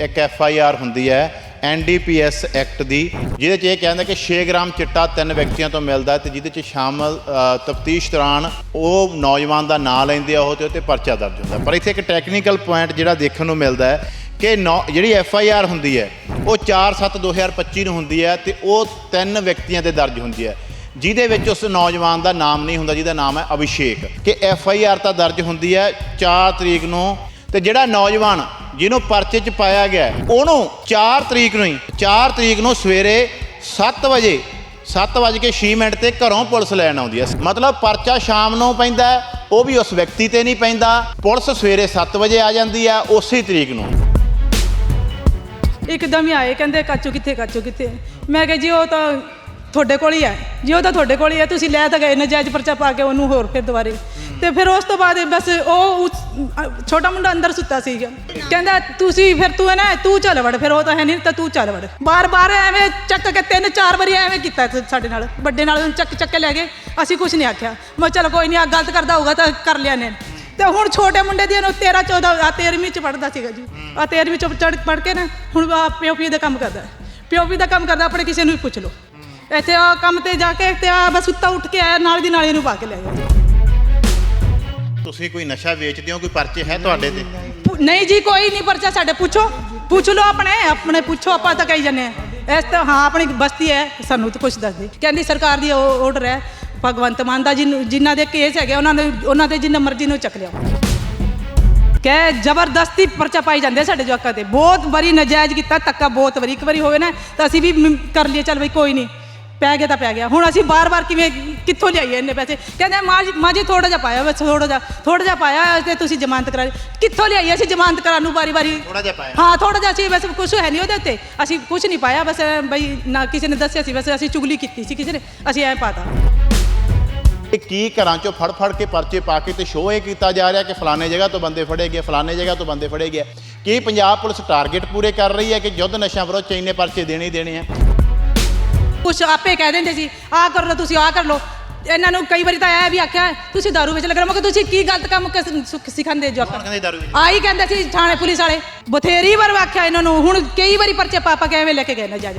ਇੱਕ F I R ਹੁੰਦੀ ਹੈ ਐਨਡੀਪੀਐਸ ਐਕਟ ਦੀ, ਜਿਹਦੇ 'ਚ ਇਹ ਕਹਿੰਦਾ ਕਿ 6 ਗ੍ਰਾਮ ਚਿੱਟਾ ਤਿੰਨ ਵਿਅਕਤੀਆਂ ਤੋਂ ਮਿਲਦਾ ਹੈ ਤੇ ਜਿਹਦੇ 'ਚ ਸ਼ਾਮਲ ਤਫਤੀਸ਼ ਦੌਰਾਨ ਉਹ ਨੌਜਵਾਨ ਦਾ ਨਾਂ ਲੈਂਦੇ ਆ ਉਹ ਤੇ ਉੱਤੇ ਪਰਚਾ ਦਰਜ ਹੁੰਦਾ ਪਰ ਇੱਥੇ ਇੱਕ ਟੈਕਨੀਕਲ ਪੁਆਇੰਟ ਜਿਹੜਾ ਦੇਖਣ ਨੂੰ ਮਿਲਦਾ ਹੈ ਕਿ ਨੌ- ਜਿਹੜੀ ਐਫ ਆਈ ਆਰ ਹੁੰਦੀ ਹੈ, ਉਹ 4/7/2025 ਨੂੰ ਹੁੰਦੀ ਹੈ ਤੇ ਉਹ ਤਿੰਨ ਵਿਅਕਤੀਆਂ ਤੇ ਦਰਜ ਹੁੰਦੀ ਹੈ। ਜਿਹਦੇ ਵਿੱਚ ਉਸ ਨੌਜਵਾਨ ਦਾ ਨਾਮ ਨਹੀਂ ਹੁੰਦਾ, ਜਿਹਦਾ ਨਾਮ ਹੈ ਅਭਿਸ਼ੇਕ। ਕਿ ਐਫ ਆਈ ਆਰ ਤਾਂ ਦਰਜ ਹੁੰਦੀ ਹੈ 4 ਤਰੀਕ ਨੂੰ ਤੇ ਜਿਹੜਾ ਨੌਜਵਾਨ ਜਿਹਨੂੰ ਪਰਚੇ 'ਚ ਪਾਇਆ ਗਿਆ ਉਹਨੂੰ 4 ਤਰੀਕ ਨੂੰ ਹੀ 4 ਤਰੀਕ ਨੂੰ ਸਵੇਰੇ 7 ਵਜੇ 7 ਵਜੇ ਕੇ 6 ਮਿੰਟ ਤੇ ਘਰੋਂ ਪੁਲਿਸ ਲੈਣ ਆਉਂਦੀ ਹੈ। ਮਤਲਬ ਪਰਚਾ ਸ਼ਾਮ ਨੂੰ ਪੈਂਦਾ ਉਹ ਵੀ ਉਸ ਵਿਅਕਤੀ ਤੇ ਨਹੀਂ ਪੈਂਦਾ। ਪੁਲਿਸ ਸਵੇਰੇ 7 ਵਜੇ ਆ ਜਾਂਦੀ ਹੈ, ਉਸੇ ਤਰੀਕ ਨੂੰ। ਇੱਕਦਮ ਹੀ ਆਏ, ਕਹਿੰਦੇ ਕਾਚੂ ਕਿੱਥੇ ਕਾਚੂ ਕਿੱਥੇ? ਮੈਂ ਕਿਹਾ ਜੀ, ਉਹ ਤਾਂ ਤੁਹਾਡੇ ਕੋਲ ਹੀ ਹੈ। ਜੀ, ਉਹ ਤਾਂ ਤੁਹਾਡੇ ਕੋਲ ਹੀ ਹੈ, ਤੁਸੀਂ ਲੈ ਤਾਂ ਗਏ, ਨਜਾਇਜ਼ ਪਰਚਾ ਪਾ ਕੇ ਉਹਨੂੰ ਹੋਰ ਫਿਰ ਦੁਬਾਰੇ। ਤੇ ਫਿਰ ਉਸ ਤੋਂ ਬਾਅਦ ਬਸ ਉਹ ਉਸ- ਅ, ਛੋਟਾ ਮੁੰਡਾ ਅੰਦਰ ਸੁੱਤਾ ਸੀਗਾ ਕਹਿੰਦਾ ਤੁਸੀਂ ਫਿਰ ਤੂੰ ਹੈ ਨਾ ਤੂੰ ਚੱਲ ਵੜ ਫਿਰ ਉਹ ਤਾਂ ਹੈ ਨਹੀਂ ਤਾਂ ਤੂੰ ਚੱਲ ਵੜ। ਬਾਰ-ਬਾਰ ਐਵੇਂ ਚੱਕ ਕੇ ਤਿੰਨ ਚਾਰ ਵਾਰੀ ਐਵੇਂ ਕੀਤਾ ਸ- ਸਾਡੇ ਨਾਲ। ਵੱਡੇ ਨਾਲ ਉਹਨੂੰ ਚੱਕ ਚੱਕ ਕੇ ਲੈ ਗਏ। ਅਸੀਂ ਕੁਝ ਨਹੀਂ ਆਖਿਆ। ਮੈਂ ਕਿਹਾ ਚਲ ਕੋਈ ਨਹੀਂ ਆ ਗਲਤ ਕਰਦਾ ਹੋਊਗਾ ਤਾਂ ਕਰ ਲਿਆ ਨੇ। ਤੇ ਹੁਣ ਛੋਟੇ ਮੁੰਡੇ ਦੀ ਨੂੰ 13 14 ਆ 13ਵੀਂ ਚ ਪੜਦਾ ਸੀਗਾ ਜੀ। ਆ 13ਵੀਂ ਚ ਚੜ ਪੜ ਕੇ ਨਾ ਹੁਣ ਆ ਪਿਓਪੀ ਦਾ ਕੰਮ ਕਰਦਾ। ਹੈ ਪਿਓਪੀ ਦਾ ਕੰਮ ਕਰਦਾ ਆਪਣੇ ਕਿਸੇ ਨੂੰ ਵੀ ਪੁੱਛ ਲਓ। ਇੱਥੇ ਆ ਕੰਮ ਤੇ ਜਾ ਕੇ ਤੇ ਆ ਬਸ ਸੁੱਤਾ ਉੱਠ ਕੇ ਆਇਆ ਨਾਲ ਦੀ ਨਾਲ ਇਹਨੂੰ ਪਾ ਕੇ ਲੈ ਗਿਆ। ਤੁਸੀਂ ਕੋਈ ਨਸ਼ਾ ਵੇਚਦੇ ਹੋ, ਕੋਈ ਪਰਚੇ ਹੈ ਤੁਹਾਡੇ ਤੇ? ਪੁ- ਨਹੀਂ ਜੀ, ਕੋਈ ਨਹੀਂ ਪਰਚਾ ਸਾਡੇ ਪੁੱਛੋ। ਪੁੱਛ ਲਓ ਆਪਣੇ ਆਪਣੇ ਪੁੱਛੋ, ਆਪਾਂ ਤਾਂ ਕਹੀ ਜਾਂਦੇ ਆ ਇਸ ਤਾਂ, ਹਾਂ, ਆਪਣੀ ਬਸਤੀ ਹੈ, ਸਾਨੂੰ ਤਾਂ ਕੁਛ ਦੱਸ ਦੇ। ਕਹਿੰਦੀ ਸਰਕਾਰ ਦੀ ਆਰਡਰ ਹੈ, ਭਗਵੰਤ ਮਾਨ ਦਾ ਜਿਹਨੂੰ ਜਿਨ੍ਹਾਂ ਦੇ ਕੇਸ ਹੈਗੇ, ਉਹਨਾਂ ਦੇ ਉਹਨਾਂ ਦੇ ਜਿੰਨਾ ਮਰਜ਼ੀ ਨੂੰ ਚੱਕ ਲਿਓ ਕਹਿ, ਜ਼ਬਰਦਸਤੀ ਪਰਚਾ ਪਾਈ ਜਾਂਦੇ ਸਾਡੇ ਜਵਾਕਾਂ ਤੇ। ਬਹੁਤ ਵਾਰੀ ਨਜਾਇਜ਼ ਕੀਤਾ, ਤੱਕਾ ਬਹੁਤ ਵਾਰੀ। ਇੱਕ ਵਾਰੀ ਹੋਵੇ ਨਾ, ਤਾਂ ਅਸੀਂ ਵੀ ਮ- ਕਰ ਲਈਏ, ਚੱਲ ਬਈ, ਕੋਈ ਨਹੀਂ। ਪੈ ਗਿਆ ਤਾਂ ਪੈ ਗਿਆ। ਹੁਣ ਅਸੀਂ ਬਾਰ-ਬਾਰ ਕਿਵੇਂ ਕਿੱਥੋਂ ਲਿਆਈਏ ਇੰਨੇ ਪੈਸੇ? ਕਹਿੰਦੇ ਮਾਂ ਜੀ ਮਾਂ ਜੀ ਥੋੜਾ ਜਿਹਾ ਪਾਇਆ ਬਸ ਥੋੜਾ ਜਿਹਾ ਥੋੜਾ ਜਿਹਾ ਪਾਇਆ ਤੇ ਤੁਸੀਂ ਜ਼ਮਾਨਤ ਕਰਾ ਲਈ। ਕਿੱਥੋਂ ਲਿਆਈਏ ਅਸੀਂ ਜ਼ਮਾਨਤ ਕਰਾਉਣ ਨੂੰ ਵਾਰੀ-ਵਾਰੀ ਥੋੜਾ ਜਿਹਾ ਪਾਇਆ। ਹਾਂ ਥੋੜਾ ਜਿਹਾ ਸੀ ਬਸ ਕੁਝ ਹੈ ਨਹੀਂ ਉਹਦੇ ਉੱਤੇ। ਅਸੀਂ ਕੁਝ ਨਹੀਂ ਪਾਇਆ ਬਸ ਬਈ ਨਾ ਕਿਸੇ ਨੇ ਦੱਸਿਆ ਸੀ ਬਸ ਅਸੀਂ ਚੁਗਲੀ ਕੀਤੀ ਸੀ ਕਿਸੇ ਨੇ ਅਸੀਂ ਐਂ ਪਾਤਾ। ਇਹ ਕੀ ਘਰਾਂ ਚੋਂ ਫੜ ਫੜ ਕੇ ਪਰਚੇ ਪਾ ਕੇ ਤੇ ਸ਼ੋਅ ਇਹ ਕੀਤਾ ਜਾ ਰਿਹਾ ਕਿ ਫਲਾਣੇ ਜਗ੍ਹਾ ਤੋਂ ਬੰਦੇ ਫੜੇ ਗਏ ਫਲਾਣੇ ਜਗ੍ਹਾ ਤੋਂ ਬੰਦੇ ਫੜੇ ਗਏ। ਕੀ ਪੰਜਾਬ ਪੁਲਿਸ ਟਾਰਗੇਟ ਪੂਰੇ ਕਰ ਰਹੀ ਹੈ ਕਿ ਯੁੱਧ ਨਸ਼ਾ ਵਿਰੋਧ ਚ ਇੰਨੇ ਪਰਚੇ ਦੇਣੇ ਹੀ ਦੇਣੇ ਆ? ਕੁਛ ਆਪੇ ਕਹਿ ਦਿੰਦੇ ਸੀ ਆਹ ਕਰ ਲਓ ਤੁਸੀਂ ਆਹ ਕਰ ਲਓ। ਇਹਨਾਂ ਨੂੰ ਕਈ ਵਾਰੀ ਤਾਂ ਆਇਆ ਵੀ ਆਖਿਆ ਤੁਸੀਂ ਦਾਰੂ ਵਿੱਚ ਲੱਗ ਰਹੇ। ਹੋ ਕਿਹਾ ਤੁਸੀਂ ਕੀ ਗਲਤ ਕੰਮ ਕਿਸ- ਸਿਖ- ਸਿਖਾਉਂਦੇ ਜੋ ਕੌਣ ਕਹਿੰਦੇ ਦਾਰੂ ਆਹੀ ਕਹਿੰਦੇ ਸੀ ਥਾਣੇ ਪੁਲਿਸ ਵਾਲੇ। ਬਥੇਰੀ ਵਾਰ ਆਖਿਆ ਇਹਨਾਂ ਨੂੰ। ਹੁਣ ਕਈ ਵਾਰੀ ਪਰਚੇ ਪਾਪਾ ਕਿਵੇਂ ਲੈ ਕੇ ਗਏ ਨਾ ਜੱਜ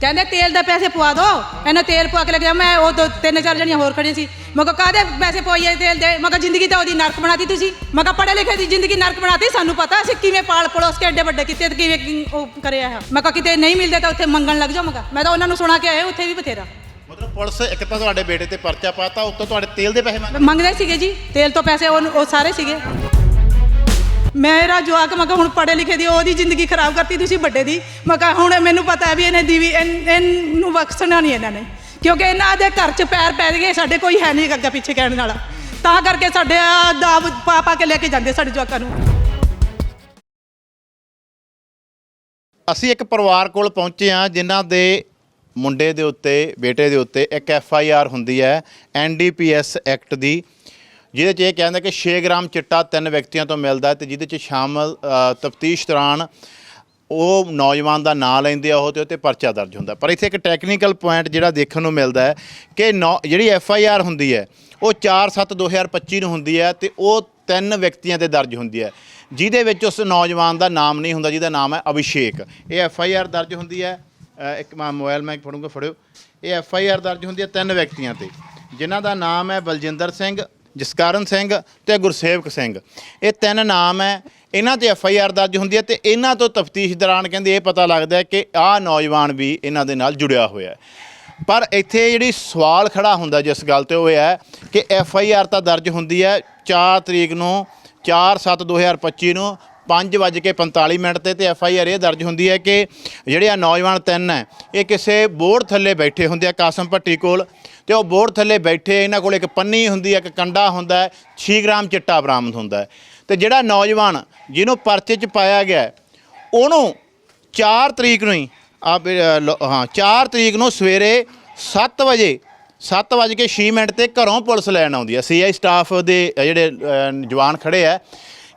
ਕਹਿੰਦੇ ਤੇਲ ਦਾ ਪੈਸੇ ਪਵਾ ਦਿਓ ਇਹਨਾਂ ਤੇਲ ਪਵਾ ਕੇ ਲੈ ਗਿਆ ਮੈਂ ਉਹ ਦੋ ਤਿੰਨ ਚਾਰ ਜਣੀਆਂ ਹੋਰ ਖੜੀਆਂ ਸੀ। ਮੈਂ ਕਿਹਾ ਕਾਹਦੇ ਪੈਸੇ ਪਵਾਈਏ ਤੇਲ ਦੇ? ਮੈਂ ਕਿਹਾ ਜ਼ਿੰਦਗੀ ਤਾਂ ਉਹਦੀ ਨਰਕ ਬਣਾਤੀ ਤੁਸੀਂ। ਮੈਂ ਕਿਹਾ ਪੜ੍ਹੇ ਲਿਖੇ ਦੀ ਜ਼ਿੰਦਗੀ ਨਰਕ ਬਣਾਤੀ ਸਾਨੂੰ ਪਤਾ ਅਸੀਂ ਕਿਵੇਂ ਪਾਲ ਪੜੋਸ ਕੇ ਐਡੇ ਵੱਡੇ ਕੀਤੇ ਕਿਵੇਂ ਉਹ ਕਰਿਆ ਹੈ ਮੈਂ ਕਿਹਾ ਕਿਤੇ ਨਹੀਂ ਮਿਲਦੇ ਤਾਂ ਉੱਥੇ ਮੰਗਣ ਲੱਗ ਜਾਓ। ਮੈਂ ਕਿਹਾ ਮੈਂ ਤਾਂ ਉਹਨਾਂ ਨੂੰ ਸੁਣਾ ਕੇ ਆਇਆ ਉੱਥੇ ਵੀ ਬਥੇਰਾ। ਮਤਲਬ ਪੁਲਿਸ ਇੱਕ ਤਾਂ ਤੁਹਾਡੇ ਬੇਟੇ ਤੇ ਪਰਚਾ ਪਾਤਾ ਉੱਤੋਂ ਤੁਹਾਡੇ ਤੇਲ ਦੇ ਪੈਸੇ ਮੰਗ ਮੰਗਦੇ ਸੀਗੇ ਜੀ। ਤੇਲ ਤੋਂ ਪੈਸੇ ਉਹ ਸਾਰੇ ਸੀਗੇ। ਮੇਰਾ ਜਵਾਕ, ਮੈਂ ਕਿਹਾ ਹੁਣ ਪੜ੍ਹੇ ਲਿਖੇ ਦੀ, ਉਹਦੀ ਜ਼ਿੰਦਗੀ ਖਰਾਬ ਕਰਤੀ, ਤੁਸੀਂ ਵੱਡੇ ਦੀ। ਮੈਂ ਕਿਹਾ ਹੁਣ ਮੈਨੂੰ ਪਤਾ ਹੈ ਵੀ ਇਹਨੇ ਦੀ ਵੀ ਇਹਨ- ਇਹਨੂੰ ਬਖਸ਼ਣਾ ਨਹੀਂ ਇਹਨਾਂ ਨੇ। ਕਿਉਂਕਿ ਇਹਨਾਂ ਦੇ ਘਰ 'ਚ ਪੈਰ ਪੈ ਗਏ, ਸਾਡੇ ਕੋਈ ਹੈ ਨਹੀਂ ਅੱਗੇ ਪਿੱਛੇ ਕਹਿਣ ਵਾਲਾ। ਤਾਂ ਕਰਕੇ ਸਾਡੇ ਦਾ ਪਾ ਪਾ ਕੇ ਲੈ ਕੇ ਜਾਂਦੇ ਸਾਡੇ ਜਵਾਕਾਂ ਨੂੰ। ਅਸੀਂ ਇੱਕ ਪਰਿਵਾਰ ਕੋਲ ਪਹੁੰਚੇ ਹਾਂ, ਜਿਨ੍ਹਾਂ ਦੇ ਮੁੰਡੇ ਦੇ ਉੱਤੇ, ਬੇਟੇ ਦੇ ਉੱਤੇ ਇੱਕ ਐਫ ਆਈ ਆਰ ਹੁੰਦੀ ਹੈ N D P NDPS act ਦੀ। ਜਿਹਦੇ 'ਚ ਇਹ ਕਹਿੰਦਾ ਕਿ 6 ਗ੍ਰਾਮ ਚਿੱਟਾ ਤਿੰਨ ਵਿਅਕਤੀਆਂ ਤੋਂ ਮਿਲਦਾ ਹੈ ਤੇ ਜਿਹਦੇ 'ਚ ਸ਼ਾਮਲ ਤਫਤੀਸ਼ ਦੌਰਾਨ ਉਹ ਨੌਜਵਾਨ ਦਾ ਨਾਂ ਲੈਂਦੇ ਆ ਉਹ ਤੇ ਉੱਤੇ ਪਰਚਾ ਦਰਜ ਹੁੰਦਾ ਪਰ ਇੱਥੇ ਇੱਕ ਟੈਕਨੀਕਲ ਪੁਆਇੰਟ ਜਿਹੜਾ ਦੇਖਣ ਨੂੰ ਮਿਲਦਾ ਹੈ ਕਿ ਨੌ- ਜਿਹੜੀ ਐਫ ਆਈ ਆਰ ਹੁੰਦੀ ਹੈ, ਉਹ 4/7/2025 ਨੂੰ ਹੁੰਦੀ ਹੈ ਤੇ ਉਹ ਤਿੰਨ ਵਿਅਕਤੀਆਂ ਤੇ ਦਰਜ ਹੁੰਦੀ ਹੈ। ਜਿਹਦੇ ਵਿੱਚ ਉਸ ਨੌਜਵਾਨ ਦਾ ਨਾਮ ਨਹੀਂ ਹੁੰਦਾ, ਜਿਹਦਾ ਨਾਮ ਹੈ ਅਭਿਸ਼ੇਕ। ਇਹ ਐਫ ਆਈ ਆਰ ਦਰਜ ਹੁੰਦੀ ਹੈ ਇੱਕ ਮੈਂ ਮੋਬਾਈਲ ਮੈਂ ਫੜੂੰਗਾ, ਫੜਿਓ। ਇਹ ਐਫ ਆਈ ਆਰ ਦਰਜ ਹੁੰਦੀ ਹੈ ਤਿੰਨ ਵਿਅਕਤੀਆਂ ਤੇ। ਜਿਨ੍ਹਾਂ ਦਾ ਨਾਮ ਹੈ ਬਲਜਿੰਦਰ ਸਿੰਘ ਜਸਕਰਨ ਸਿੰਘ ਤੇ ਗੁਰਸੇਵਕ ਸਿੰਘ। ਇਹ ਤਿੰਨ ਨਾਮ ਹੈ। ਇਹਨਾਂ ਤੇ ਐਫ ਆਈ ਆਰ ਦਰਜ ਹੁੰਦੀ ਹੈ ਤੇ ਇਹਨਾਂ ਤੋਂ ਤਫਤੀਸ਼ ਦੌਰਾਨ ਕਹਿੰਦੇ ਇਹ ਪਤਾ ਲੱਗਦਾ ਹੈ ਕਿ ਆਹ ਨੌਜਵਾਨ ਵੀ ਇਹਨਾਂ ਦੇ ਨਾਲ ਜੁੜਿਆ ਹੋਇਆ ਹੈ। ਪਰ ਇੱਥੇ ਜਿਹੜੀ ਸਵਾਲ ਖੜਾ ਹੁੰਦਾ ਜਿਸ ਗੱਲ ਤੇ ਉਹ ਹੈ ਕਿ ਐਫ ਆਈ ਆਰ ਤਾਂ ਦਰਜ ਹੁੰਦੀ ਹੈ 4 ਤਰੀਕ ਨੂੰ 4/7/2025 ਨੂੰ 5:45 ਮਿੰਟ ਤੇ ਤੇ ਐਫ ਆਈ ਆਰ ਇਹ ਦਰਜ ਹੁੰਦੀ ਹੈ ਕਿ ਜਿਹੜੇ ਆ ਨੌਜਵਾਨ ਤਿੰਨ ਹੈ, ਇਹ ਕਿਸੇ ਬੋਰਡ ਥੱਲੇ ਬੈਠੇ ਹੁੰਦੇ ਆ, ਕਾਸਮ ਭੱਟੀ ਕੋਲ ਤੇ ਉਹ ਬੋਰਡ ਥੱਲੇ ਬੈਠੇ, ਇਹਨਾਂ ਕੋਲ ਇੱਕ ਪੰਨੀ ਹੁੰਦੀ ਹੈ, ਇੱਕ ਕੰਡਾ ਹੁੰਦਾ ਹੈ 6 ਗ੍ਰਾਮ ਚਿੱਟਾ ਬਰਾਮਦ ਹੁੰਦਾ ਹੈ। ਤੇ ਜਿਹੜਾ ਨੌਜਵਾਨ ਜਿਹਨੂੰ ਪਰਚੇ 'ਚ ਪਾਇਆ ਗਿਆ ਉਹਨੂੰ 4 ਤਰੀਕ ਨੂੰ ਹੀ, ਆ ਹਾਂ 4 ਤਰੀਕ ਨੂੰ ਸਵੇਰੇ 7 ਵਜੇ 7 ਵਜੇ ਕੇ 6 ਮਿੰਟ ਤੇ ਘਰੋਂ ਪੁਲਿਸ ਲੈਣ ਆਉਂਦੀ ਹੈ। ਸੀਆਈ ਸਟਾਫ ਦੇ ਜਿਹੜੇ ਜਵਾਨ ਖੜੇ ਆ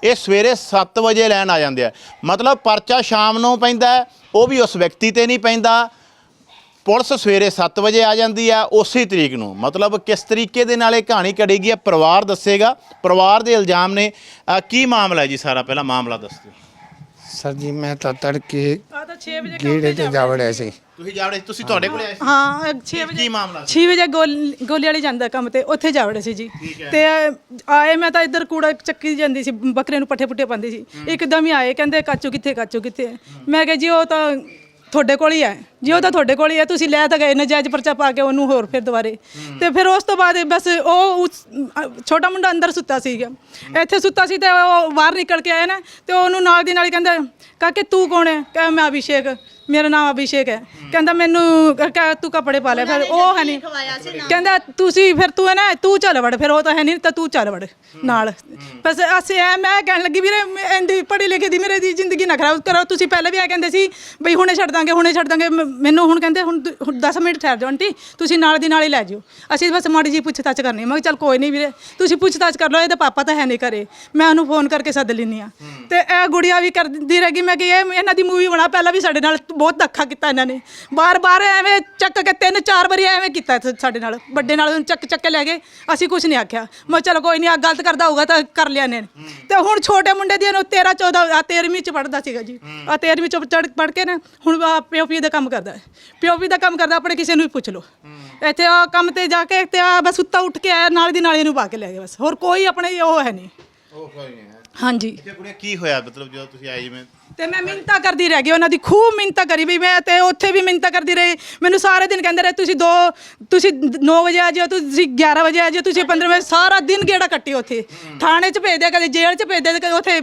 ਇਹ ਸਵੇਰੇ 7 ਵਜੇ ਲੈਣ ਆ ਜਾਂਦੇ ਆ। ਮਤਲਬ ਪਰਚਾ ਸ਼ਾਮ ਨੂੰ ਪੈਂਦਾ ਉਹ ਵੀ ਉਸ ਵਿਅਕਤੀ ਤੇ ਨਹੀਂ ਪੈਂਦਾ। ਪੁਲਿਸ ਸਵੇਰੇ 7 ਵਜੇ ਆ ਜਾਂਦੀ ਆ, ਉਸੇ ਤਰੀਕ ਨੂੰ। ਮਤਲਬ ਕਿਸ ਤਰੀਕੇ ਦੇ ਨਾਲ ਇਹ ਕਹਾਣੀ ਘੜੇਗੀ ਆ ਪਰਿਵਾਰ ਦੱਸੇਗਾ। ਪਰਿਵਾਰ ਦੇ ਇਲਜ਼ਾਮ ਨੇ। ਕੀ ਮਾਮਲਾ ਹੈ ਜੀ ਸਾਰਾ? ਪਹਿਲਾਂ ਮਾਮਲਾ ਦੱਸ ਦਿਓ। ਸਰ ਜੀ ਮੈਂ ਤਾਂ ਤੜਕੇ ਆ ਤਾਂ 6 ਵਜੇ ਗੇੜੇ ਤੇ ਜਾ ਵੜਿਆ ਸੀ। ਤੁਸੀਂ ਜਾਵੜੇ ਤੁਸੀਂ ਤੁਹਾਡੇ ਕੋਲੇ ਆਏ ਸੀ? ਹਾਂ 6 ਵਜੇ ਕੀ ਮਾਮਲਾ 6 ਵਜੇ ਗੋਲ ਗੋਲੀ ਵਾਲੀ ਜਾਂਦਾ ਕੰਮ ਤੇ ਉੱਥੇ ਜਾ ਵੜੇ ਸੀ ਜੀ। ਤੇ ਆਏ ਮੈਂ ਤਾਂ ਇੱਧਰ ਕੂੜਾ ਚੱਕੀ ਜਾਂਦੀ ਸੀ ਬੱਕਰੇ ਨੂੰ ਪੱਠੇ ਪੁੱਠੇ ਪਾਉਂਦੀ ਸੀ। ਇੱਕਦਮ ਹੀ ਆਏ ਕਹਿੰਦੇ ਕਾਚੂ ਕਿੱਥੇ ਕਾਚੂ ਕਿੱਥੇ? ਮੈਂ ਕਿਹਾ ਜੀ ਉਹ ਤਾਂ ਤੁਹਾਡੇ ਕੋਲ ਹੀ ਹੈ। ਜੇ ਉਹ ਤਾਂ ਤੁਹਾਡੇ ਕੋਲ ਹੀ ਹੈ ਤੁਸੀਂ ਲੈ ਤਾਂ ਗਏ ਨਜਾਇਜ਼ ਪਰਚਾ ਪਾ ਕੇ ਉਹਨੂੰ ਹੋਰ ਫਿਰ ਦੁਬਾਰੇ। ਤੇ ਫਿਰ ਉਸ ਤੋਂ ਬਾਅਦ ਬਸ ਉਹ ਉਸ- ਅ, ਛੋਟਾ ਮੁੰਡਾ ਅੰਦਰ ਸੁੱਤਾ ਸੀਗਾ ਇੱਥੇ ਸੁੱਤਾ ਸੀ ਤੇ ਉਹ ਬਾਹਰ ਨਿਕਲ ਕੇ ਆਇਆ ਨਾ ਤੇ ਉਹਨੂੰ ਨਾਲ ਦੀ ਨਾਲ ਹੀ ਕਹਿੰਦਾ ਕਾਕੇ ਤੂੰ ਕੌਣ ਹੈ? ਕਹਿੰਦਾ ਮੈਂ ਅਭਿਸ਼ੇਕ। ਮੇਰਾ ਨਾਮ ਅਭਿਸ਼ੇਕ ਹੈ। ਕਹਿੰਦਾ ਮੈਨੂੰ ਕਹਿੰਦਾ ਤੂੰ ਕੱਪੜੇ ਪਾ ਲੈ। ਫਿਰ ਉਹ ਹੈ ਨਹੀਂ ਕਹਿੰਦਾ ਤੁਸੀਂ ਫਿਰ ਤੂੰ ਹੈ ਨਾ ਤੂੰ ਚੱਲ ਵੜ। ਫਿਰ ਉਹ ਤਾਂ ਹੈ ਨਹੀਂ ਤਾਂ ਤੂੰ ਚੱਲ ਵੜ ਨਾਲ। ਬਸ ਅਸੀਂ ਐ ਮੈਂ ਕਹਿਣ ਲੱਗੀ ਵੀਰੇ ਇੰਦੀ ਪੜ੍ਹੀ ਲਿਖੀ ਦੀ ਮੇਰੇ ਦੀ ਜ਼ਿੰਦਗੀ ਨਾ ਖਰਾਬ ਕਰੋ। ਤੁਸੀਂ ਪਹਿਲੇ ਵੀ ਐ ਕਹਿੰਦੇ ਸੀ ਬਈ ਹੁਣੇ ਛੱਡ ਦਾਂਗੇ ਹੁਣੇ ਛੱਡ ਦਾਂਗੇ। ਮੈਨੂੰ ਹੁਣ ਕਹਿੰਦੇ ਹੁਣ 10 ਮਿੰਟ ਠਹਿਰ ਜਾਓ ਆਂਟੀ ਤੁਸੀਂ ਨਾਲ ਦੀ ਨਾਲ ਹੀ ਲੈ ਜਿਓ ਅਸੀਂ ਬਸ ਮਾੜੀ ਜੀ ਪੁੱਛਤਾਛ ਕਰਨੀ ਮੈਂ ਕਿਹਾ ਚੱਲ ਕੋਈ ਨਹੀਂ ਵੀਰੇ ਤੁਸੀਂ ਪੁੱਛਤਾਛ ਕਰ ਲਓ ਇਹਦੇ ਪਾਪਾ ਤਾਂ ਹੈ ਨਹੀਂ ਘਰੇ। ਮੈਂ ਉਹਨੂੰ ਫੋਨ ਕਰਕੇ ਸੱਦ ਲੈਂਦੀ ਆ ਤੇ ਇਹ ਗੁੜੀਆ ਵੀ ਕਰਦੀ ਰਹੇਗੀ। ਮੈਂ ਕਿ ਇਹ ਇਹਨਾਂ ਦੀ ਮੂਵੀ ਬਣਾ ਪਹਿਲਾਂ ਵੀ ਸਾਡੇ ਨਾਲ ਬਹੁਤ ਧੱਕਾ ਕੀਤਾ ਇਹਨਾਂ ਨੇ। ਬਾਰ-ਬਾਰ ਐਵੇਂ ਚੱਕ ਕੇ ਤਿੰਨ ਚਾਰ ਵਾਰੀ ਐਵੇਂ ਕੀਤਾ ਇੱਥੇ ਸਾਡੇ ਨਾਲ। ਵੱਡੇ ਨਾਲ ਉਹਨੂੰ ਚੱਕ ਚੱਕ ਕੇ ਲੈ ਗਏ। ਅਸੀਂ ਕੁਝ ਨਹੀਂ ਆਖਿਆ। ਮੈਂ ਕਿਹਾ ਚਲੋ ਕੋਈ ਨਹੀਂ ਆ ਗਲਤ ਕਰਦਾ ਹੋਊਗਾ ਤਾਂ ਕਰ ਲਿਆ ਨੇ ਤੇ ਹੁਣ ਛੋਟੇ ਮੁੰਡੇ ਦੀ ਨੂੰ 13 14 ਆ 13ਵੀਂ ਚ ਪੜਦਾ ਸੀਗਾ ਜੀ। ਆ 13ਵੀਂ ਚ ਚੜ ਪੜ ਕੇ ਨਾ ਹੁਣ ਆ ਪਿਓਪੀ ਦਾ ਕੰਮ ਕਰਦਾ। ਹੈ ਪਿਓਪੀ ਦਾ ਕੰਮ ਕਰਦਾ ਆਪਣੇ ਕਿਸੇ ਨੂੰ ਵੀ ਪੁੱਛ ਲਓ। ਇੱਥੇ ਆ ਕੰਮ ਤੇ ਜਾ ਕੇ ਤੇ ਆ ਬਸ ਉੱਤਾ ਉੱਠ ਕੇ ਆਇਆ ਨਾਲ ਦੀ ਨਾਲ ਇਹਨੂੰ ਪਾ ਕੇ ਲੈ ਗਏ ਬਸ। ਹੋਰ ਕੋਈ ਆਪਣੇ ਉਹ ਹੈ ਨਹੀਂ। ਉਹ ਕੋਈ ਨਹੀਂ ਹੈ। ਹਾਂਜੀ। ਤੇ ਕੁੜੀਆਂ ਕੀ ਹੋਇਆ? ਮਤਲਬ ਜਦੋਂ ਤੁਸੀਂ ਆਏ ਜਿਵੇਂ ਤੇ ਮੈਂ ਮਿੰਤਾ ਕਰਦੀ ਰਹਿ ਗਈ, ਉਹਨਾਂ ਦੀ ਖੂਬ ਮਿੰਤਾ ਕਰੀ ਵੀ ਮੈਂ ਤੇ ਉੱਥੇ ਵੀ ਮਿੰਤਾ ਕਰਦੀ ਰਹੀ। ਮੈਨੂੰ ਸਾਰੇ ਦਿਨ ਕਹਿੰਦੇ ਰਹੇ, ਤੁਸੀਂ ਦੋ, ਤੁਸੀਂ 9 ਵਜੇ ਆ ਜਿਓ, ਤੁਸੀਂ 11 ਵਜੇ ਆ ਜਿਓ, ਤੁਸੀਂ 15 ਵਜੇ, ਸਾਰਾ ਦਿਨ ਗੇੜਾ ਕੱਟੀ ਉੱਥੇ। ਥਾਣੇ 'ਚ ਭੇਜਦੇ ਕਦੇ ਜੇਲ੍ਹ 'ਚ ਭੇਜਦੇ ਕਦੇ ਉੱਥੇ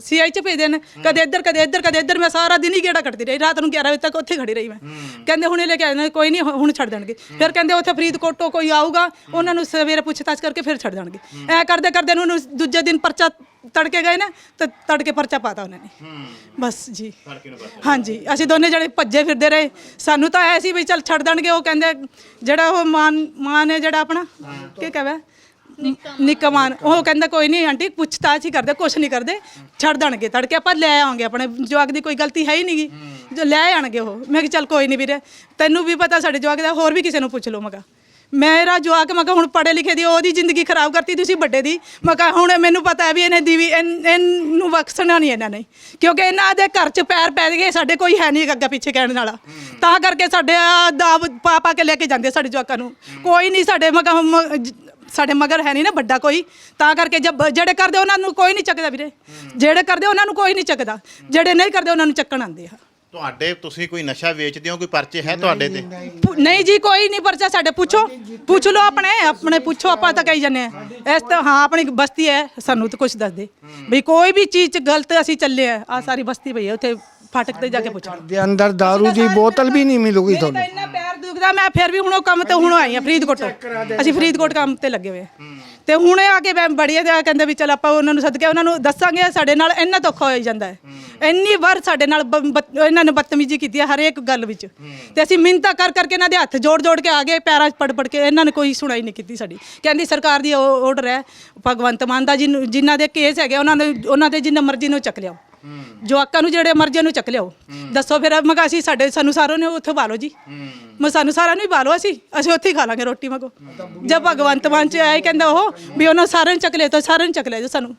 ਸੀਆਈ 'ਚ ਭੇਜਦੇ ਨੇ। ਕਦੇ ਇੱਧਰ ਕਦੇ ਇੱਧਰ ਕਦੇ ਇੱਧਰ। ਮੈਂ ਸਾਰਾ ਦਿਨ ਹੀ ਗੇੜਾ ਕੱਟਦੀ ਰਹੀ। ਰਾਤ ਨੂੰ 11 ਵਜੇ ਤੱਕ ਉੱਥੇ ਖੜੀ ਰਹੀ ਮੈਂ। ਕਹਿੰਦੇ ਹੁਣੇ ਲੈ ਕੇ ਆਏ ਕੋਈ ਨਹੀਂ ਹੁਣ ਛੱਡ ਦੇਣਗੇ। ਫਿਰ ਕਹਿੰਦੇ ਉੱਥੇ ਫਰੀਦਕੋਟ ਤੋਂ ਕੋਈ ਆਊਗਾ ਉਹਨਾਂ ਨੂੰ ਸਵੇਰੇ ਪੁੱਛਤਾਛ ਕਰਕੇ ਫਿਰ ਛੱਡ ਦੇਣਗੇ। ਐ ਕਰਦੇ ਕਰਦੇ ਨੂੰ ਉਹਨੂੰ ਦੂਜੇ ਦਿਨ ਪਰਚਾ ਤੜਕੇ ਗਏ ਨਾ ਤੇ ਤੜਕੇ ਪਰਚਾ ਪਾਤਾ ਉਹਨਾਂ ਨੇ। ਬਸ ਜੀ। ਹਾਂਜੀ। ਅਸੀਂ ਦੋਨੇ ਜਣੇ ਭੱਜੇ ਫਿਰਦੇ ਰਹੇ। ਸਾਨੂੰ ਤਾਂ ਐ ਸੀ ਵੀ ਚੱਲ ਛੱਡ ਦੇਣਗੇ ਉਹ ਕਹਿੰਦੇ ਜਿਹੜਾ ਉਹ ਮਾਨ ਮਾਨ ਹੈ ਜਿਹੜਾ ਆਪਣਾ ਕੀ ਕਹਵੇ? ਨਿੱਕਾ ਮਾਨ ਉਹ ਕਹਿੰਦਾ, ਕੋਈ ਨਹੀਂ ਆਂਟੀ, ਪੁੱਛਤਾਛ ਹੀ ਕਰਦੇ, ਕੁਛ ਨਹੀਂ ਕਰਦੇ। ਛੱਡ ਦੇਣਗੇ ਤੜਕੇ, ਆਪਾਂ ਲੈ ਆਵਾਂਗੇ ਆਪਣੇ। ਜਵਾਕ ਦੀ ਕੋਈ ਗਲਤੀ ਹੈ ਹੀ ਨਹੀਂਗੀ ਜੋ ਲੈ ਆਣਗੇ ਉਹ। ਮੈਂ ਕਿ ਚੱਲ ਕੋਈ ਨਹੀਂ ਵੀਰੇ, ਤੈਨੂੰ ਵੀ ਪਤਾ ਸਾਡੇ ਜਵਾਕ ਦਾ, ਹੋਰ ਵੀ ਕਿਸੇ ਨੂੰ ਪੁੱਛ ਲਓ। ਮੈਂ ਕਿਹਾ, ਮੇਰਾ ਜਵਾਕ, ਮੈਂ ਕਿਹਾ, ਹੁਣ ਪੜ੍ਹੇ ਲਿਖੇ ਦੀ, ਉਹਦੀ ਜ਼ਿੰਦਗੀ ਖਰਾਬ ਕਰਤੀ ਤੁਸੀਂ ਵੱਡੇ ਦੀ। ਮੈਂ ਕਿਹਾ, ਹੁਣ ਮੈਨੂੰ ਪਤਾ ਹੈ ਵੀ ਇਹਨੇ ਦੀ ਵੀ, ਇਹਨ- ਇਹਨੂੰ ਬਖਸ਼ਣਾ ਨਹੀਂ ਇਹਨਾਂ ਨੇ। ਕਿਉਂਕਿ ਇਹਨਾਂ ਦੇ ਘਰ 'ਚ ਪੈਰ ਪੈ ਗਏ, ਸਾਡੇ ਕੋਈ ਹੈ ਨਹੀਂ ਅੱਗਾ ਪਿੱਛੇ ਕਹਿਣ ਵਾਲਾ। ਤਾਂ ਕਰਕੇ ਸਾਡੇ ਆ ਦਾਬ ਪਾ ਪਾ ਕੇ ਲੈ ਕੇ ਜਾਂਦੇ ਸਾਡੇ ਜਵਾਕਾਂ ਨੂੰ। ਕੋਈ ਨਹੀਂ ਸਾਡੇ ਮੈਂ ਸਾਡੇ ਮਗਰ ਹੈ ਨਹੀਂ ਨਾ ਵੱਡਾ ਕੋਈ ਤਾਂ ਕਰਕੇ ਜਬ ਜਿਹੜੇ ਕਰਦੇ ਉਹਨਾਂ ਨੂੰ ਕੋਈ ਨਹੀਂ ਚੱਕਦਾ ਵੀਰੇ। ਜਿਹੜੇ ਕਰਦੇ ਉਹਨਾਂ ਨੂੰ ਕੋਈ ਨਹੀਂ ਚੱਕਦਾ। ਜਿਹੜੇ ਨਹੀਂ ਕਰਦੇ ਉਹਨਾਂ ਨੂੰ ਚੱਕਣ ਆਉਂਦੇ ਆ। ਤੁਹਾਡੇ ਤੁਸੀਂ ਕੋਈ ਨਸ਼ਾ ਵੇਚਦੇ ਹੋ ਕੋਈ ਪਰਚੇ ਹੈ ਤੁਹਾਡੇ ਤੇ? ਪੁ- ਨਹੀਂ ਜੀ ਕੋਈ ਨਹੀਂ ਪਰਚਾ ਸਾਡੇ ਪੁੱਛੋ। ਪੁੱਛ ਲਓ ਆਪਣੇ ਆਪਣੇ ਪੁੱਛੋ ਆਪਾਂ ਤਾਂ ਕਹੀ ਜਾਂਦੇ ਆ। ਇਸ ਤਾਂ ਹਾਂ ਆਪਣੀ ਬਸਤੀ ਹੈ ਸਾਨੂੰ ਤਾਂ ਕੁਝ ਦੱਸ ਦੇ। ਵੀ ਕੋਈ ਵੀ ਚੀਜ਼ 'ਚ ਗਲਤ ਅਸੀਂ ਚੱਲੇ ਆ ਆ ਸਾਰੀ ਬਸਤੀ ਪਈ ਹੈ ਉੱਥੇ ਫਾਟਕ ਤੇ ਜਾ ਕੇ ਪੁੱਛੋ। ਦੇ ਅੰਦਰ दारू ਦੀ ਬੋਤਲ ਵੀ ਨਹੀਂ ਮਿਲੂਗੀ ਤੁਹਾਨੂੰ। ਦੁਖਦਾ ਮੈਂ ਫਿਰ ਵੀ ਹੁਣ ਉਹ ਕੰਮ ਤੇ ਹੁਣ ਆਈ ਆ ਫਰੀਦਕੋਟ ਤੋਂ। ਅਸੀਂ ਫਰੀਦਕੋਟ ਕੰਮ ਤੇ ਲੱਗੇ ਹੋਏ ਆ। ਤੇ ਹੁਣ ਇਹ ਆ ਕੇ ਮੈਂ ਬੜੀਆ ਤੇ ਕਹਿੰਦੇ ਵੀ ਚਲ ਆਪਾਂ ਉਹਨਾਂ ਨੂੰ ਸੱਦ ਕੇ ਉਹਨਾਂ ਨੂੰ ਦੱਸਾਂਗੇ ਸਾਡੇ ਨਾਲ ਇੰਨਾ ਧੋਖਾ ਹੋਈ ਜਾਂਦਾ ਹੈ। ਇੰਨੀ ਵਾਰ ਸਾਡੇ ਨਾਲ ਬ- ਬਦ- ਇਹਨਾਂ ਨੇ ਬਦਤਮੀਜ਼ੀ ਕੀਤੀ ਹੈ ਹਰੇਕ ਗੱਲ ਵਿੱਚ। ਤੇ ਅਸੀਂ ਮਿੰਤਾ ਕਰ ਕਰਕੇ ਇਹਨਾਂ ਦੇ ਹੱਥ ਜੋੜ ਜੋੜ ਕੇ ਆ ਗਏ ਪੈਰਾਂ 'ਚ ਪੜ ਪੜ ਕੇ ਇਹਨਾਂ ਨੇ ਕੋਈ ਸੁਣਾਈ ਨਹੀਂ ਕੀਤੀ ਸਾਡੀ। ਕਹਿੰਦੀ ਸਰਕਾਰ ਦੀ ਆਰਡਰ ਹੈ ਭਗਵੰਤ ਮਾਨ ਦਾ ਜਿਹਨੂੰ- ਜਿਨ੍ਹਾਂ ਦੇ ਕੇਸ ਹੈਗੇ ਉਹਨਾਂ ਦੇ ਉਹਨਾਂ ਦੇ ਜਿੰਨਾ ਮਰਜ਼ੀ ਨੂੰ ਚੱਕ ਲਿਆਓ। ਜਵਾਕਾਂ ਨੂੰ ਜਿਹੜੇ ਮਰਜ਼ੀ ਨੂੰ ਚੱਕ ਲਿਆਓ। ਦੱਸੋ ਫਿਰ ਮੈਂ ਕਿਹਾ ਅਸੀਂ ਸਾਡੇ ਸਾਨੂੰ ਸਾਰਿਆਂ ਨੂੰ ਉੱਥੇ ਬਾਲੋ ਜੀ। ਮੈਂ ਸਾਨੂੰ ਸਾਰਿਆਂ ਨੂੰ ਹੀ ਬਾਲੋ ਅਸੀਂ ਅਸੀਂ ਉੱਥੇ ਹੀ ਖਾ ਲਾਂਗੇ ਰੋਟੀ ਮਗੋ ਜਦ ਭਗਵੰਤ ਮਾਨ ਚ ਆਏ ਕਹਿੰਦਾ ਉਹ ਵੀ ਉਹਨਾਂ ਸਾਰਿਆਂ ਨੂੰ ਚੱਕ ਲਿਆ ਤਾਂ ਸਾਰਿਆਂ ਨੂੰ ਚੱਕ ਲਿਆ ਜੀ ਸਾਨੂੰ।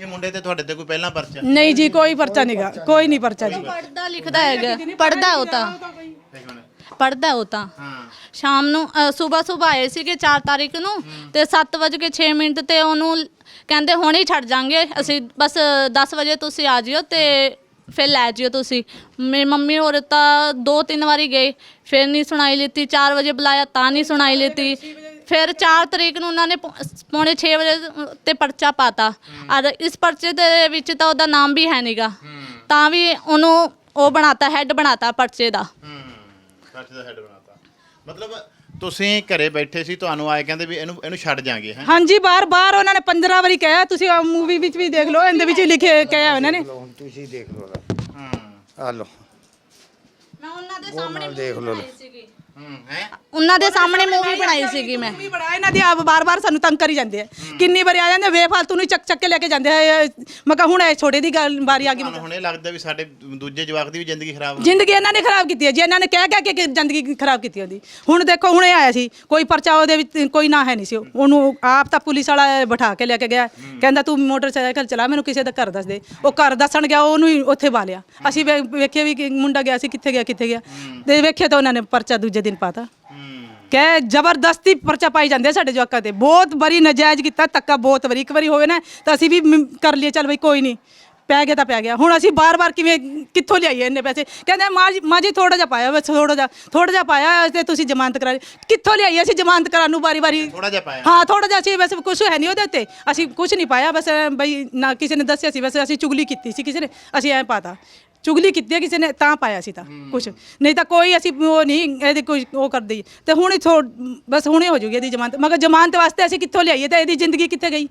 ਇਹ ਮੁੰਡੇ ਤੇ ਤੁਹਾਡੇ ਤੇ ਕੋਈ ਪਹਿਲਾਂ ਪਰਚਾ? ਨਹੀਂ ਜੀ ਕੋਈ ਪਰਚਾ ਨਹੀਂਗਾ ਕੋਈ ਨਹੀਂ ਪਰਚਾ ਜੀ। ਪੜਦਾ ਲਿਖਦਾ ਹੈਗਾ ਪੜਦਾ ਉਹ ਤਾਂ। ਪੜਦਾ ਉਹ ਤਾਂ। ਹਾਂ। ਸ਼ਾਮ ਨੂੰ ਸਵੇਰ ਸਵੇਰ ਆਏ ਸੀਗੇ 4 ਤਾਰੀਖ ਨੂੰ ਤੇ 7 ਵਜੇ ਕੇ 6 ਮਿੰਟ ਤੇ ਉਹਨੂੰ ਕਹਿੰਦੇ ਹੁਣ ਹੀ ਛੱਡ ਜਾਾਂਗੇ, ਅਸੀਂ ਬਸ 10 ਵਜੇ ਤੁਸੀਂ ਆ ਜਿਓ ਤੇ ਫਿਰ ਲੈ ਜਿਓ ਤੁਸੀਂ। ਮੇਰੀ ਮੰਮੀ ਹੋਰ ਤਾਂ ਦੋ ਤਿੰਨ ਵਾਰੀ ਗਏ, ਫਿਰ ਨਹੀਂ ਸੁਣਾਈ ਲਿੱਤੀ 4 ਵਜੇ ਬੁਲਾਇਆ ਤਾਂ ਨਹੀਂ ਸੁਣਾਈ ਲਿੱਤੀ। ਫਿਰ 4 ਤਰੀਕ ਨੂੰ ਉਹਨਾਂ ਨੇ ਪੌ- ਪੌਣੇ 6 ਵਜੇ ਤੇ ਪਰਚਾ ਪਾਤਾ। ਔਰ ਇਸ ਪਰਚੇ ਦੇ ਵਿੱਚ ਤਾਂ ਉਹਦਾ ਨਾਮ ਵੀ ਹੈ ਨਹੀਂਗਾ ਤਾਂ ਵੀ ਉਹਨੂੰ ਉਹ ਬਣਾਤਾ ਹੈੱਡ ਬਣਾਤਾ ਪਰਚੇ ਦਾ। ਹੂੰ, ਪਰਚੇ ਦਾ ਹੈਡ ਬਣਾਤਾ। ਮਤਲਬ ਤੁਸੀਂ ਘਰੇ ਬੈਠੇ ਸੀ ਤੁਹਾਨੂੰ ਆਏ ਕਹਿੰਦੇ ਵੀ ਇਹਨੂੰ ਇਹਨੂੰ ਛੱਡ ਜਾਾਂਗੇ ਹੈ? ਹਾਂਜੀ ਬਾਰ ਬਾਰ ਉਹਨਾਂ ਨੇ 15 ਵਾਰੀ ਕਿਹਾ ਤੁਸੀਂ ਮੂਵੀ ਵਿੱਚ ਵੀ ਦੇਖ ਲਓ ਇਹਦੇ ਵਿੱਚ ਹੀ ਲਿਖੇ ਕਿਹਾ ਉਹਨਾਂ ਨੇ। ਹੁਣ ਤੁਸੀਂ ਦੇਖ ਲਓ ਹਾਂ। ਆ ਲਓ। ਮੈਂ ਉਹਨਾਂ ਦੇ ਨਾਲ ਦੇਖ ਲਓ। ਹੂੰ ਉਹਨਾਂ ਦੇ ਸਾਹਮਣੇ ਮੂਵੀ ਬਣਾਈ ਸੀਗੀ ਮੈਂ। ਵੀ ਬੜਾ ਇਹਨਾਂ ਦੀ ਆਪ ਬਾਰ-ਬਾਰ ਸਾਨੂੰ ਤੰਗ ਕਰੀ ਜਾਂਦੇ ਆ। ਕਿੰਨੀ ਵਾਰੀ ਆ ਜਾਂਦੇ ਬੇਫਾਲਤੂ ਨੂੰ ਚੱਕ ਚੱਕ ਕੇ ਲੈ ਕੇ ਜਾਂਦੇ ਆ। ਮੈਂ ਕਿਹਾ ਹੁਣ ਇਹ ਛੋਟੇ ਦੀ ਗੱਲ ਵਾਰੀ ਆ ਗਈ ਤੁਹਾਨੂੰ ਹੁਣ ਇਹ ਲੱਗਦਾ ਵੀ ਸਾਡੇ ਦੂਜੇ ਜਵਾਕ ਦੀ ਵੀ ਜ਼ਿੰਦਗੀ ਖਰਾਬ ਹੋ ਜ਼ਿੰਦਗੀ ਇਹਨਾਂ ਨੇ ਖਰਾਬ ਕੀਤੀ ਹੈ ਜੀ ਇਹਨਾਂ ਨੇ ਕਹਿ ਕਹਿ ਕੇ ਕਿ ਜ਼ਿੰਦਗੀ ਖਰਾਬ ਕੀਤੀ ਉਹਦੀ। ਹੁਣ ਦੇਖੋ ਹੁਣੇ ਆਇਆ ਸੀ ਕੋਈ ਪਰਚਾ ਉਹਦੇ ਵਿੱਚ ਕੋਈ ਨਾ ਹੈ ਨਹੀਂ ਸੀ। ਉਹਨੂੰ ਆਪ ਤਾਂ ਪੁਲਿਸ ਵਾਲਾ ਬਿਠਾ ਕੇ ਲੈ ਕੇ ਗਿਆ। ਕਹਿੰਦਾ ਤੂੰ ਮੋਟਰਸਾਈਕਲ ਚਲਾ ਮੈਨੂੰ ਕਿਸੇ ਦਾ ਘਰ ਦੱਸ ਦੇ। ਉਹ ਘਰ ਦੱਸਣ ਗਿਆ ਉਹਨੂੰ ਹੀ ਉੱਥੇ ਪਾ ਲਿਆ ਅਸੀਂ ਵੇ- ਵੇਖਿਆ ਵੀ ਕਿ ਮੁੰਡਾ ਗਿਆ ਸੀ ਕਿੱਥੇ ਗਿਆ ਕਿੱਥੇ ਗਿਆ। ਤੇ ਵੇਖਿਆ ਤਾਂ ਉਹਨਾਂ ਨੇ ਪਰਚਾ ਦੂਜੇ ਦਿਨ ਪਾਤਾ। ਕਿ ਜ਼ਬਰਦਸਤੀ ਪਰਚਾ ਪਾਈ ਜਾਂਦੇ ਸਾਡੇ ਜਵਾਕਾਂ ਤੇ। ਬਹੁਤ ਬੜੀ ਨਜਾਇਜ਼ ਕੀਤਾ ਤੱਕਾ ਬਹੁਤ ਵਾਰੀ। ਇੱਕ ਵਾਰੀ ਹੋਵੇ ਨਾ ਤਾਂ ਅਸੀਂ ਵੀ ਮ- ਕਰ ਲਈਏ ਚੱਲ ਬਈ ਕੋਈ ਨਹੀਂ। ਪੈ ਗਿਆ ਤਾਂ ਪੈ ਗਿਆ। ਹੁਣ ਅਸੀਂ ਬਾਰ-ਬਾਰ ਕਿਵੇਂ ਕਿੱਥੋਂ ਲਿਆਈਏ ਇੰਨੇ ਪੈਸੇ? ਕਹਿੰਦੇ ਮਾਂ ਜੀ ਮਾਂ ਜੀ ਥੋੜਾ ਜਿਹਾ ਪਾਇਆ ਬਸ ਥੋੜਾ ਜਿਹਾ ਥੋੜਾ ਜਿਹਾ ਪਾਇਆ ਤੇ ਤੁਸੀਂ ਜ਼ਮਾਨਤ ਕਰਾ ਲਈ। ਕਿੱਥੋਂ ਲਿਆਈਏ ਅਸੀਂ ਜ਼ਮਾਨਤ ਕਰਾਉਣ ਨੂੰ ਵਾਰੀ-ਵਾਰੀ ਥੋੜਾ ਜਿਹਾ ਪਾਇਆ। ਹਾਂ ਥੋੜਾ ਜਿਹਾ ਸੀ ਵੈਸੇ ਕੁਝ ਹੈ ਨਹੀਂ ਉਹਦੇ ਉੱਤੇ। ਅਸੀਂ ਕੁਝ ਨਹੀਂ ਪਾਇਆ ਬਸ ਬਈ ਨਾ ਕਿਸੇ ਨੇ ਦੱਸਿਆ ਸੀ ਵੈਸੇ ਅਸੀਂ ਚੁਗਲੀ ਕੀਤੀ ਸੀ ਕਿਸੇ ਨੇ ਅਸੀਂ ਐਂ ਪਾਤਾ। ਚੁਗਲੀ ਕੀਤੀ ਹੈ ਕਿਸੇ ਨੇ ਤਾਂ ਪਾਇਆ ਸੀ ਤਾਂ ਕੁਝ ਨਹੀਂ ਤਾਂ ਕੋਈ ਅਸੀਂ ਉਹ ਨਹੀਂ ਇਹਦੀ ਕੋਈ ਉਹ ਕਰਦੀ। ਤੇ ਹੁਣ ਹੀ ਥੋ ਬਸ ਹੁਣੇ ਹੋ ਜੂਗੀ ਇਹਦੀ ਜ਼ਮਾਨਤ। ਮਗਰ ਜ਼ਮਾਨਤ ਵਾਸਤੇ ਅਸੀਂ ਕਿੱਥੋਂ ਲਿਆਈਏ? ਤੇ ਇਹਦੀ ਜ਼ਿੰਦਗੀ ਕਿੱਥੇ ਗਈ?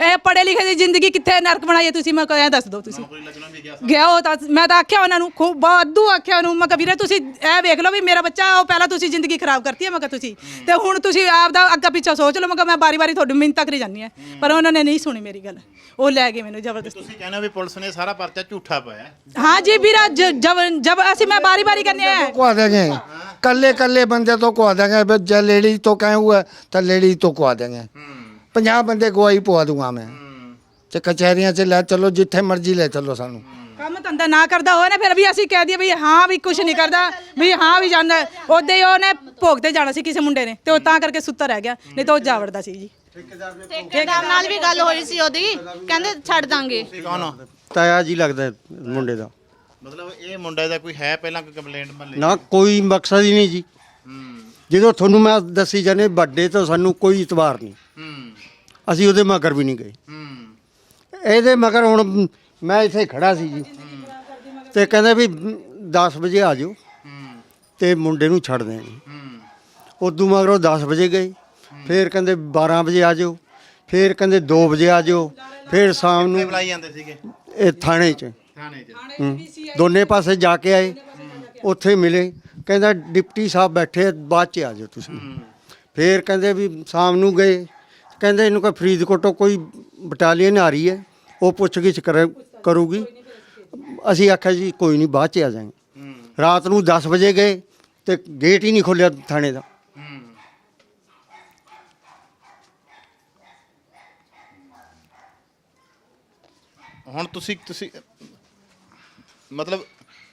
ਇਹ ਪੜ੍ਹੇ ਲਿਖੇ ਦੀ ਜ਼ਿੰਦਗੀ ਕਿੱਥੇ ਨਰਕ ਬਣਾਈਏ ਤੁਸੀਂ ਮੈਂ ਕਹਿਆ ਦੱਸ ਦਿਓ ਤੁਸੀਂ ਕੋਈ ਲੱਗਣਾ ਵੀ ਗਿਆ ਗਿਆ ਉਹ ਤਾਂ ਮੈਂ ਤਾਂ ਆਖਿਆ ਉਹਨਾਂ ਨੂੰ ਖੂਬ ਬਾਦੂ ਆਖਿਆ ਉਹਨੂੰ ਮੈਂ ਕਿਹਾ ਵੀਰੇ ਤੁਸੀਂ ਇਹ ਵੇਖ ਲਓ ਵੀ ਮੇਰਾ ਬੱਚਾ ਉਹ ਪਹਿਲਾਂ ਤੁਸੀਂ ਜ਼ਿੰਦਗੀ ਖਰਾਬ ਕਰਤੀ ਹੈ ਮੈਂ ਕਿਹਾ ਤੁਸੀਂ ਤੇ ਹੁਣ ਤੁਸੀਂ ਆਪ ਦਾ ਅੱਗਾ ਪਿੱਛਾ ਸੋਚ ਲਓ ਮੈਂ ਕਿਹਾ ਮੈਂ ਬਾਰੀ ਬਾਰੀ ਤੁਹਾਡੀ ਮਿੰਤਾ ਕਰੀ ਜਾਂਦੀ ਹਾਂ ਪਰ ਉਹਨਾਂ ਨੇ ਨਹੀਂ ਸੁਣੀ ਮੇਰੀ ਗੱਲ ਉਹ ਲੈ ਗਏ ਮੈਨੂੰ ਜ਼ਬਰਦਸਤੀ ਤੁਸੀਂ ਕਹਿੰਦੇ ਹੋ ਵੀ ਪੁਲਿਸ ਨੇ ਸਾਰਾ ਪਰਚਾ ਝੂਠਾ ਪਾਇਆ हाँ जी ਵੀਰਾ ਜ- जब जब ਅਸੀਂ ਮੈਂ ਬਾਰੀ ਬਾਰੀ ਕਰਨੇ ਆ कुआ देंगे कल्ले कल्ले बंदे तो कुआ देंगे बस जे लेडीज तो कहें हुआ तो लेडीज तो कुआ देंगे 50 ਬੰਦੇ ਗਵਾਹੀ ਪਵਾ ਦੂੰਗਾ ਮੈਂ। ਤੇ ਕਚਹਿਰੀਆਂ 'ਚ ਲੈ ਚਲੋ ਜਿੱਥੇ ਮਰਜ਼ੀ ਲੈ ਚਲੋ ਸਾਨੂੰ। ਕੰਮ ਧੰਦਾ ਨਾ ਕਰਦਾ ਹੋਇਆ ਨਾ ਫਿਰ ਵੀ ਅਸੀਂ ਕਹਿ ਦਈਏ ਵੀ ਹਾਂ ਵੀ ਕੁਝ ਨਹੀਂ ਕਰਦਾ ਵੀ ਹਾਂ ਵੀ ਜਾਂਦਾ। ਉਹਦੇ ਹੀ ਉਹਨੇ ਭੋਗ ਤੇ ਜਾਣਾ ਸੀ ਕਿਸੇ ਮੁੰਡੇ ਨੇ ਤੇ ਉਹ ਤਾਂ ਕਰਕੇ ਸੁੱਤਾ ਰਹਿ ਗਿਆ ਨਹੀਂ ਤਾਂ ਉਹ ਜਾਵੜਦਾ ਸੀ ਜੀ। ਠੇਕੇਦਾਰ ਨਾਲ ਵੀ ਗੱਲ ਹੋਈ ਸੀ ਉਹਦੀ ਕਹਿੰਦੇ ਛੱਡ ਦਾਂਗੇ। ਤਾਇਆ ਜੀ ਲੱਗਦਾ ਮੁੰਡੇ ਦਾ। ਮਤਲਬ ਇਹ ਮੁੰਡੇ ਦਾ ਕੋਈ ਹੈ ਪਹਿਲਾਂ ਕੋਈ ਕੰਪਲੇਂਟ ਮੱਲੇ ਨਾ ਕੋਈ ਮਕਸਦ ਹੀ ਨਹੀਂ ਜੀ। ਜਦੋਂ ਤੁਹਾਨੂੰ ਮੈਂ ਦੱਸੀ ਜਾਨੇ ਵੱਡੇ ਤੋਂ ਸਾਨੂੰ ਕੋਈ ਇਤਵਾਰ ਨਹੀਂ। ਅਸੀਂ ਉਹਦੇ ਮਗਰ ਵੀ ਨਹੀਂ ਗਏ। ਹੂੰ ਇਹਦੇ ਮਗਰ ਹੁਣ ਮੈਂ ਇੱਥੇ ਖੜਾ ਸੀ ਜੀ। ਤੇ ਕਹਿੰਦੇ ਵੀ 10 ਵਜੇ ਆ ਜਾਓ ਹੂੰ ਤੇ ਮੁੰਡੇ ਨੂੰ ਛੱਡ ਦੇਣੀ। ਹੂੰ ਉਦੋਂ ਮਗਰੋਂ 10 ਵਜੇ ਗਏ। ਫੇਰ ਕਹਿੰਦੇ 12 ਵਜੇ ਆ ਜਾਓ ਫੇਰ ਕਹਿੰਦੇ 2 ਵਜੇ ਆ ਜਾਓ ਫੇਰ ਸ਼ਾਮ ਨੂੰ ਬੁਲਾਈ ਜਾਂਦੇ ਸੀਗੇ? ਇਹ ਥਾਣੇ 'ਚ। ਥਾਣੇ 'ਚ। ਹੂੰ। ਦੋਨੇ ਪਾਸੇ ਜਾ ਕੇ ਆਏ। ਉੱਥੇ ਮਿਲੇ। ਕਹਿੰਦਾ ਡਿਪਟੀ ਸਾਹਿਬ ਬੈਠੇ ਬਾਅਦ ਚ ਆ ਜਾਓ ਤੁਸੀਂ। ਫੇਰ ਕਹਿੰਦੇ ਵੀ ਸ਼ਾਮ ਨੂੰ ਗਏ। ਕਹਿੰਦੇ ਇਹਨੂੰ ਕੋਈ ਫਰੀਦਕੋਟੋਂ ਕੋਈ ਬਟਾਲੀਅਨ ਆ ਰਹੀ ਹੈ ਉਹ ਪੁੱਛਗਿੱਛ ਕਰ ਕਰੂਗੀ। ਅਸੀਂ ਆਖਿਆ ਜੀ ਕੋਈ ਨਹੀਂ ਬਾਅਦ ਚ ਆ ਜਾਵਾਂਗੇ ਹੂੰ। ਰਾਤ ਨੂੰ 10 ਵਜੇ ਗਏ ਤੇ ਗੇਟ ਹੀ ਨਹੀਂ ਖੋਲਿਆ ਥਾਣੇ ਦਾ। ਹੁਣ ਤੁਸੀਂ ਤੁਸੀਂ ਮਤਲਬ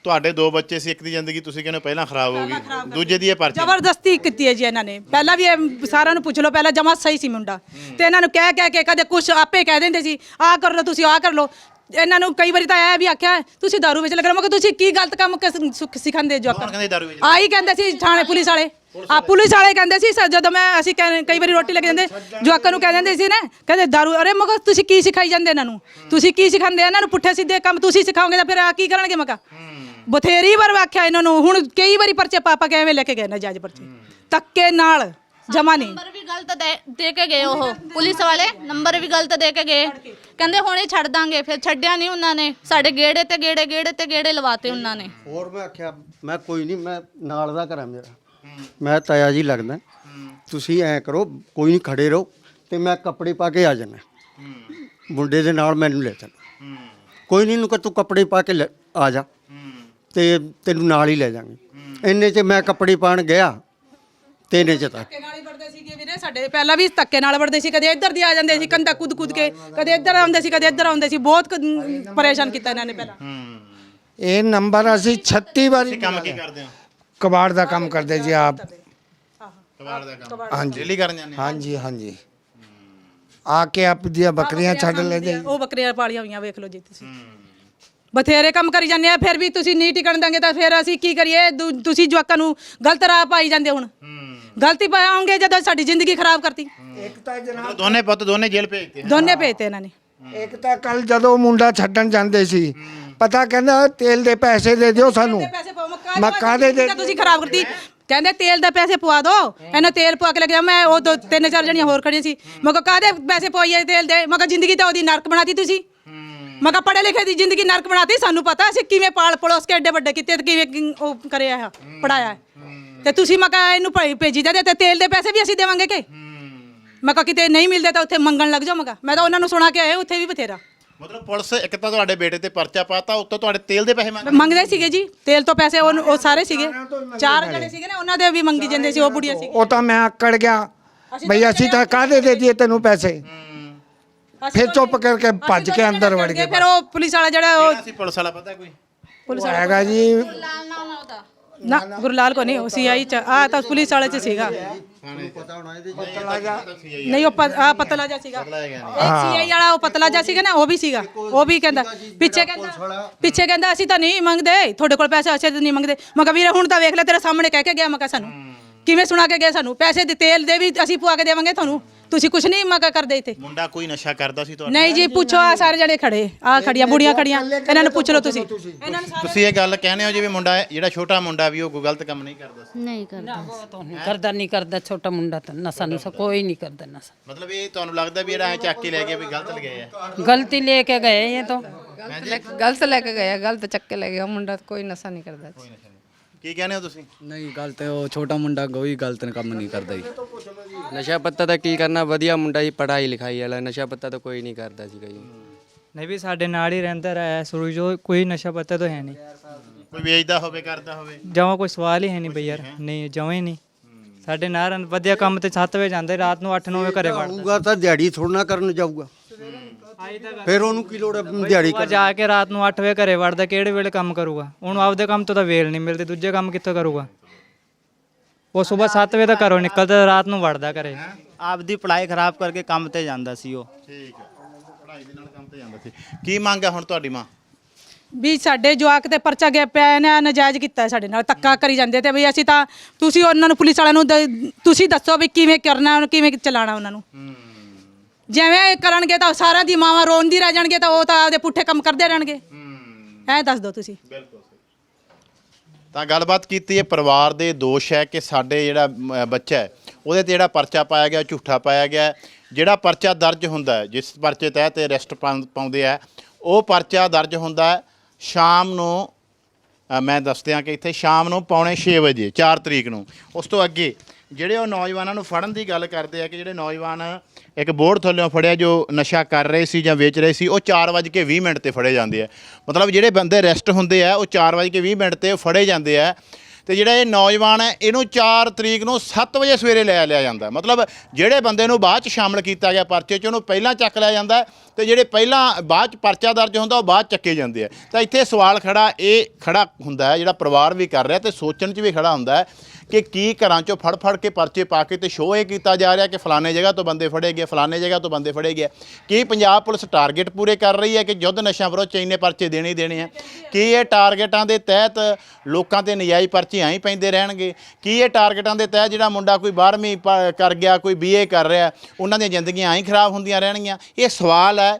ਤੁਹਾਡੇ ਦੋ ਬੱਚੇ ਸੀ ਇੱਕ ਦੀ ਜ਼ਿੰਦਗੀ ਤੁਸੀਂ ਕਹਿੰਦੇ ਹੋ ਪਹਿਲਾਂ ਖਰਾਬ ਹੋ ਗਈ ਦੂਜੇ ਦੀ ਇਹ ਪਰਚੀ ਜ਼ਬਰਦਸਤੀ ਕੀਤੀ ਹੈ ਜੀ ਇਹਨਾਂ ਨੇ। ਪਹਿਲਾਂ ਵੀ ਇਹ ਸਾਰਿਆਂ ਨੂੰ ਪੁੱਛ ਲਓ ਪਹਿਲਾਂ ਜਮਾ ਸਹੀ ਸੀ ਮੁੰਡਾ। ਤੇ ਇਹਨਾਂ ਨੂੰ ਕਹਿ ਕਹਿ ਕੇ ਕਦੇ ਕੁਝ ਆਪੇ ਕਹਿ ਦਿੰਦੇ ਸੀ ਆਹ ਕਰ ਲਓ ਤੁਸੀਂ ਆਹ ਕਰ ਲਓ। ਇਹਨਾਂ ਨੂੰ ਕਈ ਵਾਰੀ ਤਾਂ ਇਹ ਵੀ ਆਖਿਆ ਤੁਸੀਂ ਦਾਰੂ ਵਿੱਚ ਲੱਗ ਰਹੇ ਹੋ ਤੁਸੀਂ ਕੀ ਗਲਤ ਕੰਮ ਸਿਖ- ਸਿਖਾਉਂਦੇ ਜੋ ਕੌਣ ਕਹਿੰਦੇ ਦਾਰੂ ਸੀ ਥਾਣੇ ਪੁਲਿਸ ਵਾਲੇ। ਆ ਪੁਲਿਸ ਵਾਲੇ ਕਹਿੰਦੇ ਸੀ ਸਰ ਜਦੋਂ ਮੈਂ ਅਸੀਂ ਕਹਿ- ਕਈ ਵਾਰੀ ਰੋਟੀ ਲੈ ਕੇ ਜਾਂਦੇ ਜਵਾਕਾਂ ਨੂੰ ਕਹਿ ਦਿੰਦੇ ਸੀ ਨਾ ਕਹਿੰਦੇ ਦਾਰੂ ਅਰੇ ਮੈਂ ਕਿਹਾ ਤੁਸੀਂ ਕੀ ਸਿਖਾਈ ਜਾਂਦੇ ਇਹਨਾਂ ਨੂੰ? ਤੁਸੀਂ ਕੀ ਸਿਖਾਉਂਦੇ ਇਹਨਾਂ ਨੂੰ ਪੁੱਠੇ ਸਿੱਧੇ ਕੰਮ ਤੁਸੀਂ ਸਿਖਾਓਗੇ ਤਾਂ ਫਿਰ ਆ ਕੀ ਕਰਨਗੇ ਮੈਂ ਕਿਹਾ ਬਥੇਰੀ ਵਾਰ ਆਖਿਆ ਇਹਨਾਂ ਨੂੰ ਹੁਣ ਕਈ ਵਾਰੀ ਪਰਚੇ ਪਾਪਾ ਕਿਵੇਂ ਲੈ ਕੇ ਗਏ ਨਾ ਜੱਜ ਪਰਚੇ। ਧੱਕੇ ਨਾਲ ਜਮਾ ਨਹੀਂ। ਨੰਬਰ ਵੀ ਗਲਤ ਦੇ ਦੇ ਕੇ ਗਏ ਉਹ ਪੁਲਿਸ ਵਾਲੇ ਨੰਬਰ ਵੀ ਗਲਤ ਦੇ ਕੇ ਗਏ। ਕਹਿੰਦੇ ਹੁਣੇ ਛੱਡ ਦਾਂਗੇ ਫਿਰ ਛੱਡਿਆ ਨਹੀਂ ਉਹਨਾਂ ਨੇ। ਸਾਡੇ ਗੇੜੇ ਤੇ ਗੇੜੇ ਗੇੜੇ ਤੇ ਗੇੜੇ ਲਵਾਤੇ ਉਹਨਾਂ ਨੇ। ਹੋਰ ਮੈਂ ਆਖਿਆ ਮੈਂ ਕੋਈ ਨਹੀਂ ਮੈਂ ਨਾਲ ਦਾ ਕਰਾਂ ਮੇਰਾ। ਮੈਂ ਤਾਇਆ ਜੀ ਲੱਗਦਾ। ਤੁਸੀਂ ਐ ਕਰੋ ਕੋਈ ਨਹੀਂ ਖੜੇ ਰਹੋ ਤੇ ਮੈਂ ਕੱਪੜੇ ਪਾ ਕੇ ਆ ਜਾਣਾ ਮੁੰਡੇ ਦੇ ਨਾਲ ਮੈਨੂੰ ਲੈ ਚੱਲ। ਕੋਈ ਨਹੀਂ ਨੂੰ ਕਿ ਤੂੰ ਕੱਪੜੇ ਪਾ ਕੇ ਲੈ- ਆ ਜਾ। ਤੇ ਤੈਨੂੰ ਨਾਲ ਹੀ ਲੈ ਜਾਵਾਂਗੇ। ਇੰਨੇ 'ਚ ਮੈਂ ਕੱਪੜੇ ਪਾਣ ਗਿਆ ਤੇ ਇੰਨੇ 'ਚ ਤੱਕ ਧੱਕੇ ਨਾਲ ਹੀ ਵੜਦੇ ਸੀਗੇ ਵੀਰੇ ਸਾਡੇ। ਪਹਿਲਾਂ ਵੀ ਧੱਕੇ ਨਾਲ ਵੜਦੇ ਸੀ ਕਦੇ ਇੱਧਰ ਦੀ ਆ ਜਾਂਦੇ ਸੀ ਕੰਧਾ ਕੁੱਦ ਕੁੱਦ ਕੇ ਕਦੇ ਇੱਧਰ ਆਉਂਦੇ ਸੀ ਕਦੇ ਇੱਧਰ ਆਉਂਦੇ ਸੀ। ਬਹੁਤ ਕ- ਪਰੇਸ਼ਾਨ ਕੀਤਾ ਇਹਨਾਂ ਨੇ ਪਹਿਲਾਂ। ਇਹ ਨੰਬਰ ਅਸੀਂ 36 ਵਾਰੀ ਕੰਮ ਕੀ ਕਰਦੇ ਹੋ? ਕਬਾੜ ਦਾ ਕੰਮ ਕਰਦੇ ਜੀ ਆਪ। ਕਬਾੜ ਦਾ ਕੰਮ। ਹਾਂਜੀ। ਡੇਲੀ ਕਰਨ ਜਾਂਦੇ ਹੋ? ਹਾਂਜੀ ਹਾਂਜੀ। ਆ ਕੇ ਆਪ ਦੀਆਂ ਬੱਕਰੀਆਂ ਛੱਡ ਲੈਂਦੇ। ਉਹ ਬੱਕਰੀਆਂ ਪਾਲੀਆਂ ਹੋਈਆਂ ਵੇਖ ਲਓ ਜੀ ਤੁਸੀਂ। ਬਥੇਰੇ ਕੰਮ ਕਰੀ ਜਾਂਦੇ ਆ ਫਿਰ ਵੀ ਤੁਸੀਂ ਨਹੀਂ ਟਿਕਣ ਦਾਂਗੇ ਤਾਂ ਫਿਰ ਅਸੀਂ ਕੀ ਕਰੀਏ? ਦੂ- ਤੁਸੀਂ ਜਵਾਕਾਂ ਨੂੰ ਗਲਤ ਰਾਹ ਪਾਈ ਜਾਂਦੇ ਹੁਣ। ਗਲਤੀ ਪਾਉਂਗੇ ਜਦੋਂ ਸਾਡੀ ਜ਼ਿੰਦਗੀ ਖਰਾਬ ਕਰਤੀ। ਇੱਕ ਤਾਂ ਜਨਾਬ ਦੋਨੇ ਪੁੱਤ ਦੋਨੇ ਜੇਲ੍ਹ ਭੇਜਤੇ ਦੋਨੇ ਭੇਜਤੇ ਇਹਨਾਂ ਨੇ। ਇੱਕ ਤਾਂ ਕੱਲ ਜਦੋਂ ਮੁੰਡਾ ਛੱਡਣ ਜਾਂਦੇ ਸੀ ਪਤਾ ਕਹਿੰਦਾ ਤੇਲ ਦੇ ਪੈਸੇ ਦੇ ਦਿਓ ਸਾਨੂੰ। ਪੈਸੇ ਪਾਓ ਮੈਂ ਕਾਹਦੇ ਦੇ ਤੁਸੀਂ ਖਰਾਬ ਕਰਤੀ। ਕਹਿੰਦੇ ਤੇਲ ਦਾ ਪੈਸੇ ਪਵਾ ਦਿਓ ਇਹਨੇ ਤੇਲ ਪਵਾ ਕੇ ਲੈ ਗਿਆ ਮੈਂ ਉਹ ਦੋ ਤਿੰਨ ਚਾਰ ਜਣੀਆਂ ਹੋਰ ਖੜੀਆਂ ਸੀ। ਮੈਂ ਕਿਹਾ ਕਾਹਦੇ ਪੈਸੇ ਪਵਾਈਏ ਤੇਲ ਦੇ? ਮੈਂ ਕਿਹਾ ਜ਼ਿੰਦਗੀ ਤਾਂ ਉਹਦੀ ਨਰਕ ਬਣਾਤੀ ਤੁਸੀਂ। ਮੈਂ ਕਿਹਾ ਪੜ੍ਹੇ ਲਿਖੇ ਦੀ ਜ਼ਿੰਦਗੀ ਨਰਕ ਬਣਾਤੀ ਸਾਨੂੰ ਪਤਾ ਅਸੀਂ ਕਿਵੇਂ ਪਾਲ ਪੜੋਸ ਕੇ ਐਡੇ ਵੱਡੇ ਕੀਤੇ ਤੇ ਕਿਵੇਂ ਕਿ- ਉਹ ਕਰਿਆ ਆ ਪੜਾਇਆ ਤੇ ਤੁਸੀਂ ਮੈਂ ਕਿਹਾ ਇਹਨੂੰ ਭਾਈ ਭੇਜੀ ਜਾਂਦੇ ਤੇ ਤੇਲ ਦੇ ਪੈਸੇ ਵੀ ਅਸੀਂ ਦੇਵਾਂਗੇ ਕਿ? ਮੈਂ ਕਿਹਾ ਕਿਤੇ ਨਹੀਂ ਮਿਲਦੇ ਤਾਂ ਉੱਥੇ ਮੰਗਣ ਲੱਗ ਜਾਓ ਮੈਂ ਕਿਹਾ। ਮੈਂ ਤਾਂ ਉਹਨਾਂ ਨੂੰ ਸੁਣਾ ਕੇ ਆਏ ਉੱਥੇ ਵੀ ਬਥੇਰਾ। ਮਤਲਬ ਪੁਲਿਸ ਇੱਕ ਤਾਂ ਤੁਹਾਡੇ ਬੇਟੇ ਤੇ ਪਰਚਾ ਪਾਤਾ ਉੱਤੋਂ ਤੁਹਾਡੇ ਤੇਲ ਦੇ ਪੈਸੇ ਮੰਗ ਮੰਗਦੇ ਸੀਗੇ ਜੀ ਤੇਲ ਤੋਂ ਪੈਸੇ ਉਹ ਉਹ ਸਾਰੇ ਸੀਗੇ। ਚਾਰ ਜਣੇ ਸੀਗੇ ਨਾ ਉਹਨਾਂ ਦੇ ਵੀ ਮੰਗੀ ਜਾਂਦੇ ਸੀ ਉਹ ਬੁੜੀਆਂ ਸੀ ਉਹ ਤਾਂ ਮੈਂ ਅਕੜ ਗਿਆ। ਬਈ ਅਸੀਂ ਤਾਂ ਕਾਹਦੇ ਦੇ ਦਈਏ ਤੈਨੂੰ ਪੈਸੇ? ਫਿਰ ਚੁੱਪ ਕਰਕੇ ਭੱਜ ਕੇ ਅੰਦਰ ਵੜ ਗਏ ਫਿਰ ਉਹ ਪੁਲਿਸ ਵਾਲਾ ਜਿਹੜਾ ਉਹ ਅਸੀਂ ਪੁਲਿਸ ਵਾਲਾ ਪਤਾ ਕੋਈ? ਪੁਲਿਸ ਉਹ ਹੈਗਾ ਜੀ। ਨਾ ਗੁਰਲਾਲ ਕੋ ਨਹੀਂ ਉਹ ਸੀਆਈ ਚ ਆ ਤਾਂ ਪੁਲਿਸ ਵਾਲੇ ਚ ਸੀਗਾ। ਨਹੀਂ ਉਹ ਪਤਲਾ ਜਿਹਾ ਸੀਗਾ। ਇੱਕ ਸੀਆਈ ਵਾਲਾ ਉਹ ਪਤਲਾ ਜਿਹਾ ਸੀਗਾ ਨਾ ਉਹ ਵੀ ਸੀਗਾ। ਉਹ ਵੀ ਕਹਿੰਦਾ ਪਿੱਛੇ ਕਹਿੰਦਾ ਪਿੱਛੇ ਕਹਿੰਦਾ ਅਸੀਂ ਤਾਂ ਨਹੀਂ ਮੰਗਦੇ। ਤੁਹਾਡੇ ਕੋਲ ਪੈਸੇ ਅਸੀਂ ਤਾਂ ਨਹੀਂ ਮੰਗਦੇ। ਮੈਂ ਕਿਹਾ ਵੀਰੇ ਹੁਣ ਤਾਂ ਵੇਖ ਲੈ ਤੇਰੇ ਸਾਹਮਣੇ ਕਹਿ ਕੇ ਗਿਆ ਮੈਂ ਕਿਹਾ ਸਾਨੂੰ। ਕਿਵੇਂ ਸੁਣਾ ਕੇ ਗਿਆ ਸਾਨੂੰ? ਪੈਸੇ ਦੇ ਤੇਲ ਦੇ ਵੀ ਅਸੀਂ ਪਵਾ ਕੇ ਦੇਵਾਂਗੇ ਤੁਹਾਨੂੰ। ਤੁਸੀਂ ਕੁਝ ਨਹੀਂ ਮੈਂ ਕਿਹਾ ਕਰਦੇ ਇੱਥੇ। ਮੁੰਡਾ ਕੋਈ ਨਸ਼ਾ ਕਰਦਾ ਸੀ ਤੁਹਾਡਾ? ਨਹੀਂ ਜੀ ਪੁੱਛੋ ਆ ਸਾਰੇ ਜਣੇ ਖੜੇ। ਆ ਖੜੀਆਂ ਬੁੜੀਆਂ ਖੜੀਆਂ। ਇਹਨਾਂ ਨੂੰ ਪੁੱਛ ਲਓ ਤੁਸੀਂ। ਇਹਨਾਂ ਨੂੰ ਤੁਸੀਂ ਇਹ ਗੱਲ ਕਹਿੰਦੇ ਹੋ ਜਿਵੇਂ ਮੁੰਡਾ ਜਿਹੜਾ ਛੋਟਾ ਮੁੰਡਾ ਵੀ ਉਹ ਕੋਈ ਗਲਤ ਕੰਮ ਨਹੀਂ ਕਰਦਾ ਸੀ? ਨਹੀਂ ਕਰਦਾ ਤੋਂ ਨਹੀਂ ਕਰਦਾ ਨਹੀਂ ਕਰਦਾ ਛੋਟਾ ਮੁੰਡਾ ਤਾਂ ਨਸ਼ਾ ਨੁਸ਼ਾ ਕੋਈ ਨਹੀਂ ਕਰਦਾ ਨਸ਼ਾ। ਮਤਲਬ ਇਹ ਤੁਹਾਨੂੰ ਲੱਗਦਾ ਵੀ ਜਿਹੜਾ ਐ ਚੱਕ ਕੇ ਲੈ ਗਿਆ ਵੀ ਗਲਤ ਲਗਾਇਆ ਹੈ ਗਲਤੀ ਲੈ ਕੇ ਗਏ ਇਹ ਤਾਂ। ਗਲਤ ਲੈ ਕੇ ਗਿਆ ਗਲਤ ਚੱਕ ਕੇ ਲੈ ਗਿਆ ਮੁੰਡਾ ਕੋਈ ਨਸ਼ਾ ਨਹੀਂ ਕਰਦਾ। ਜੀ। ਕੀ ਕਹਿੰਦੇ ਹੋ ਤੁਸੀਂ? ਨਹੀਂ ਗਲਤ ਉਹ ਛੋਟਾ ਮੁੰਡਾ ਕੋਈ ਗਲਤ ਕੰਮ ਨਹੀਂ ਕਰਦਾ ਜੀ। ਨਸ਼ਾ ਪੱਤਾ ਤਾਂ ਕੀ ਕਰਨਾ ਵਧੀਆ ਮੁੰਡਾ ਜੀ ਪੜ੍ਹਾਈ ਲਿਖਾਈ ਵਾਲਾ ਨਸ਼ਾ ਪੱਤਾ ਤਾਂ ਕੋਈ ਨਹੀਂ ਕਰਦਾ ਸੀਗਾ ਜੀ। ਨਹੀਂ ਵੀ ਸਾਡੇ ਨਾਲ ਹੀ ਰਹਿੰਦਾ ਰਿਹਾ ਸ਼ੁਰੂ ਜੋ ਕੋਈ ਨਸ਼ਾ ਪੱਤਾ ਤਾਂ ਹੈ ਨਹੀਂ। ਕੋਈ ਵੇਚਦਾ ਹੋਵੇ ਕਰਦਾ ਹੋਵੇ? ਜਮਾਂ ਕੋਈ ਸਵਾਲ ਹੀ ਹੈ ਨਹੀਂ ਬਈ ਯਾਰ। ਨਹੀਂ ਜਮਾਂ ਹੀ ਨਹੀਂ। ਸਾਡੇ ਨਾਲ ਰਹਿੰਦਾ, ਵਧੀਆ ਕੰਮ ਤੇ 7 ਵਜੇ ਜਾਂਦੇ ਰਾਤ ਨੂੰ 8-9 ਵਜੇ ਘਰੇ ਵੜਦਾ। ਆਊਗਾ ਤਾਂ ਦਿਹਾੜੀ ਥੋੜਨਾ ਕਰਨ ਜਾਊਗਾ। ਫਿਰ ਉਹਨੂੰ ਕੀ ਲੋੜ ਹੈ ਦਿਹਾੜੀ ਉਹ ਜਾ ਕੇ ਰਾਤ ਨੂੰ 8 ਵਜੇ ਘਰੇ ਵੜਦਾ ਕਿਹੜੇ ਵੇਲੇ ਕੰਮ ਕਰੂਗਾ? ਉਹਨੂੰ ਆਪਦੇ ਕੰਮ ਤੋਂ ਤਾਂ ਵੇਲ ਨਹੀਂ ਮਿਲਦੀ ਦੂਜੇ ਕੰਮ ਕਿੱਥੋਂ ਕਰੂਗਾ? ਉਹ ਸਵੇਰ 7 ਵਜੇ ਤੱਕ ਘਰੋਂ ਨਿਕਲਦਾ ਰਾਤ ਨੂੰ ਵੜਦਾ ਘਰੇ। ਆਪਦੀ ਪੜ੍ਹਾਈ ਖਰਾਬ ਕਰਕੇ ਕੰਮ ਤੇ ਜਾਂਦਾ ਸੀ ਉਹ। ਠੀਕ ਹੈ। ਪੜ੍ਹਾਈ ਦੇ ਨਾਲ ਕੰਮ ਤੇ ਜਾਂਦਾ ਸੀ। ਕੀ ਮੰਗ ਹੈ ਹੁਣ ਤੁਹਾਡੀ ਮਾਂ? ਵੀ ਸਾਡੇ ਜਵਾਕ ਤੇ ਪਰਚਾ ਗਿਆ ਪਿਆ ਇਹਨੇ ਨਜਾਇਜ਼ ਕੀਤਾ ਹੈ ਸਾਡੇ ਨਾਲ ਧੱਕਾ ਕਰੀ ਜਾਂਦੇ ਤੇ ਵੀ ਅਸੀਂ ਤਾਂ ਤੁਸੀਂ ਉਹਨਾਂ ਨੂੰ ਪੁਲਿਸ ਵਾਲਿਆਂ ਨੂੰ ਦ- ਤੁਸੀਂ ਦੱਸੋ ਵੀ ਕਿਵੇਂ ਕਰਨਾ ਉਹਨੂੰ ਕਿਵੇਂ ਚਲਾਣਾ ਉਹਨਾਂ ਨੂੰ। ਜਿਵੇਂ ਇਹ ਕਰਨਗੇ ਤਾਂ ਸਾਰਿਆਂ ਦੀ ਮਾਵਾਂ ਰੋਂਦੀ ਰਹਿ ਜਾਣਗੇ ਤਾਂ ਉਹ ਤਾਂ ਆਪਦੇ ਪੁੱਠੇ ਕੰਮ ਕਰਦੇ ਰਹਿਣਗੇ। ਐ ਦੱਸ ਦਿਓ ਤੁਸੀਂ। ਤਾਂ ਗੱਲਬਾਤ ਕੀਤੀ ਹੈ ਪਰਿਵਾਰ ਦੇ ਦੋਸ਼ ਹੈ ਕਿ ਸਾਡੇ ਜਿਹੜਾ ਬੱਚਾ ਹੈ ਉਹਦੇ ਤੇ ਜਿਹੜਾ ਪਰਚਾ ਪਾਇਆ ਗਿਆ ਝੂਠਾ ਪਾਇਆ ਗਿਆ ਹੈ। ਜਿਹੜਾ ਪਰਚਾ ਦਰਜ ਹੁੰਦਾ ਹੈ ਜਿਸ ਪਰਚੇ ਤਹਿਤ ਅਰੈਸਟ ਪਾਉਂਦੇ ਆ ਉਹ ਪਰਚਾ ਦਰਜ ਹੁੰਦਾ ਹੈ ਸ਼ਾਮ ਨੂੰ ਅ, ਮੈਂ ਦੱਸ ਦਿਆਂ ਕਿ ਇੱਥੇ ਸ਼ਾਮ ਨੂੰ ਪੌਣੇ 6 ਵਜੇ 4 ਤਰੀਕ ਨੂੰ। ਉਸ ਤੋਂ ਅੱਗੇ ਜਿਹੜੇ ਉਹ ਨੌਜਵਾਨਾਂ ਨੂੰ ਫੜਨ ਦੀ ਗੱਲ ਕਰਦੇ ਆ ਕਿ ਜਿਹੜੇ ਨੌਜਵਾਨ ਇੱਕ ਬੋਰਡ ਥੱਲੇੋਂ ਫੜਿਆ ਜੋ ਨਸ਼ਾ ਕਰ ਰਹੇ ਸੀ ਜਾਂ ਵੇਚ ਰਹੇ ਸੀ, ਉਹ 4:20 ਮਿੰਟ ਤੇ ਫੜੇ ਜਾਂਦੇ ਆ। ਮਤਲਬ ਜਿਹੜੇ ਬੰਦੇ ਅਰੈਸਟ ਹੁੰਦੇ ਆ, ਉਹ 4:20 ਮਿੰਟ ਤੇ ਫੜੇ ਜਾਂਦੇ ਆ। ਤੇ ਜਿਹੜਾ ਇਹ ਨੌਜਵਾਨ ਹੈ, ਇਹਨੂੰ 4 ਤਰੀਕ ਨੂੰ 7 ਵਜੇ ਸਵੇਰੇ ਲੈ ਲਿਆ ਜਾਂਦਾ ਮਤਲਬ ਜਿਹੜੇ ਬੰਦੇ ਨੂੰ ਬਾਅਦ ਚ ਸ਼ਾਮਲ ਕੀਤਾ ਗਿਆ ਪਰਚੇ 'ਚ, ਉਹਨੂੰ ਪਹਿਲਾਂ ਚੱਕ ਲਿਆ ਜਾਂਦਾ ਹੈ ਤੇ ਜਿਹੜੇ ਪਹਿਲਾਂ ਬਾਅਦ ਚ ਪਰਚਾ ਦਰਜ ਹੁੰਦਾ, ਉਹ ਬਾਅਦ ਚੱਕੇ ਜਾਂਦੇ ਆ। ਤਾਂ ਇੱਥੇ ਸਵਾਲ ਖੜਾ, ਇਹ ਖੜਾ ਹੁੰਦਾ ਹੈ, ਜਿਹੜਾ ਪਰਿਵਾਰ ਵੀ ਕਰ ਰਿਹਾ ਤੇ ਸੋਚਣ 'ਚ ਵੀ ਖੜਾ ਹੁੰਦਾ ਹੈ ਕਿ ਕੀ ਘਰਾਂ 'ਚੋਂ ਫੜ ਫੜ ਕੇ ਪਰਚੇ ਪਾ ਕੇ ਤੇ ਸ਼ੋਅ ਇਹ ਕੀਤਾ ਜਾ ਰਿਹਾ ਕਿ ਫਲਾਣੇ ਜਗ੍ਹਾ ਤੋਂ ਬੰਦੇ ਫੜੇ ਗਏ, ਫਲਾਣੇ ਜਗ੍ਹਾ ਤੋਂ ਬੰਦੇ ਫੜੇ ਗਏ। ਕੀ ਪੰਜਾਬ ਪੁਲਿਸ ਟਾਰਗੇਟ ਪੂਰੇ ਕਰ ਰਹੀ ਹੈ ਕਿ ਯੁੱਧ ਨਸ਼ਿਆਂ ਵਿਰੋਧ 'ਚ ਇੰਨੇ ਪਰਚੇ ਦੇਣੇ ਹੀ ਦੇਣੇ ਆ? ਕੀ ਇਹ ਟਾਰਗੇਟਾਂ ਦੇ ਤਹਿਤ ਲੋਕਾਂ ਤੇ ਨਜਾਇਜ਼ ਪਰਚੇ ਆਈ ਪੈਂਦੇ ਰਹਿਣਗੇ? ਕੀ ਇਹ ਟਾਰਗੇਟਾਂ ਦੇ ਤਹਿਤ ਜਿਹੜਾ ਮੁੰਡਾ ਕੋਈ 12ਵੀਂ ਪ- ਕਰ ਗਿਆ, ਕੋਈ ਬੀਏ ਕਰ ਰਿਹਾ, ਉਹਨਾਂ ਦੀਆਂ ਜ਼ਿੰਦਗੀਆਂ ਐਂ ਖਰਾਬ ਹੁੰਦੀਆਂ ਰਹਿਣਗੀਆਂ? ਇਹ ਸਵਾਲ ਹੈ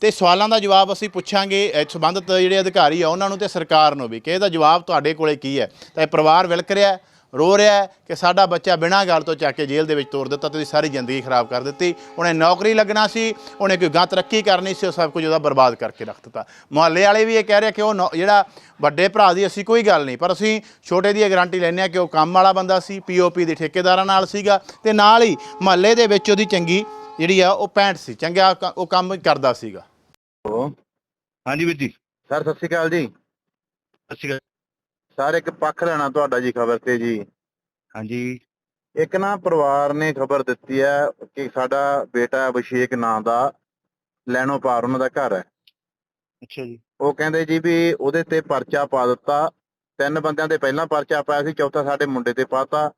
ਤੇ ਸਵਾਲਾਂ ਦਾ ਜਵਾਬ ਅਸੀਂ ਪੁੱਛਾਂਗੇ, ਇਹ ਸੰਬੰਧਿਤ ਜਿਹੜੇ ਅਧਿਕਾਰੀ ਆ, ਉਹਨਾਂ ਨੂੰ ਤੇ ਸਰਕਾਰ ਨੂੰ ਵੀ, ਕਿ ਇਹਦਾ ਜਵਾਬ ਤੁਹਾਡੇ ਕੋਲੇ ਕੀ ਹੈ? ਤਾਂ ਇਹ ਪਰਿਵਾਰ ਵਿਲਕ ਰਿਹਾ ਰੋ ਰਿਹਾ ਹੈ ਕਿ ਸਾਡਾ ਬੱਚਾ ਬਿਨਾਂ ਗੱਲ ਤੋਂ ਚੱਕ ਕੇ ਜੇਲ੍ਹ ਦੇ ਵਿੱਚ ਤੋਰ ਦਿੱਤਾ ਤੇ ਉਹਦੀ ਸਾਰੀ ਜ਼ਿੰਦਗੀ ਖਰਾਬ ਕਰ ਦਿੱਤੀ। ਉਹਨੇ ਨੌਕਰੀ ਲੱਗਣਾ ਸੀ ਉਹਨੇ ਕੋਈ ਗਾਂ ਤਰੱਕੀ ਕਰਨੀ ਸੀ ਉਹ ਸਭ ਕੁਝ ਉਹਦਾ ਬਰਬਾਦ ਕਰਕੇ ਰੱਖ ਦਿੱਤਾ। ਮੁਹੱਲੇ ਵਾਲੇ ਵੀ ਇਹ ਕਹਿ ਰਹੇ ਕਿ ਉਹ ਨੌ- ਜਿਹੜਾ ਵੱਡੇ ਭਰਾ ਦੀ ਅਸੀਂ ਕੋਈ ਗੱਲ ਨਹੀਂ ਪਰ ਅਸੀਂ ਛੋਟੇ ਦੀ ਇਹ ਗਾਰੰਟੀ ਲੈਂਦੇ ਆ ਕਿ ਉਹ ਕੰਮ ਵਾਲਾ ਬੰਦਾ ਸੀ ਪੀਓਪੀ ਦੇ ਠੇਕੇਦਾਰਾਂ ਨਾਲ ਸੀਗਾ ਤੇ ਨਾਲ ਹੀ ਮੁਹੱਲੇ ਦੇ ਵਿੱਚ ਉਹਦੀ ਚੰਗੀ ਜਿਹੜੀ ਆ ਉਹ ਪੈਂਟ ਸੀ ਚੰਗਾ ਉਹ ਕੰਮ ਕਰਦਾ ਸੀਗਾ। ਹਾਂਜੀ ਵੀਰ ਜੀ। ਸਰ ਸਤਿ ਸ਼੍ਰੀ ਅਕਾਲ ਜੀ। ਸਤਿ ਸ਼੍ਰੀ ਅਕਾਲ। ਸਰ ਇੱਕ ਪੱਖ ਲੈਣਾ ਤੁਹਾਡਾ ਜੀ ਖਬਰ ਤੇ ਜੀ। ਹਾਂਜੀ। ਇੱਕ ਨਾ ਪਰਿਵਾਰ ਨੇ ਖਬਰ ਦਿੱਤੀ ਹੈ ਕਿ ਸਾਡਾ ਬੇਟਾ ਅਭਿਸ਼ੇਕ ਨਾਂ ਦਾ ਲੈਣੋ ਪਾਰ ਉਹਨਾਂ ਦਾ ਘਰ ਹੈ। ਅੱਛਾ ਜੀ। ਉਹ ਕਹਿੰਦੇ ਜੀ ਵੀ ਉਹਦੇ ਤੇ ਪਰਚਾ ਪਾ ਦਿੱਤਾ। ਤਿੰਨ ਬੰਦਿਆਂ ਤੇ ਪਹਿਲਾਂ ਪਰਚਾ ਪਾਇਆ ਸੀ ਚੌਥਾ ਸਾਡੇ ਮੁੰਡੇ ਤੇ ਪਾਤਾ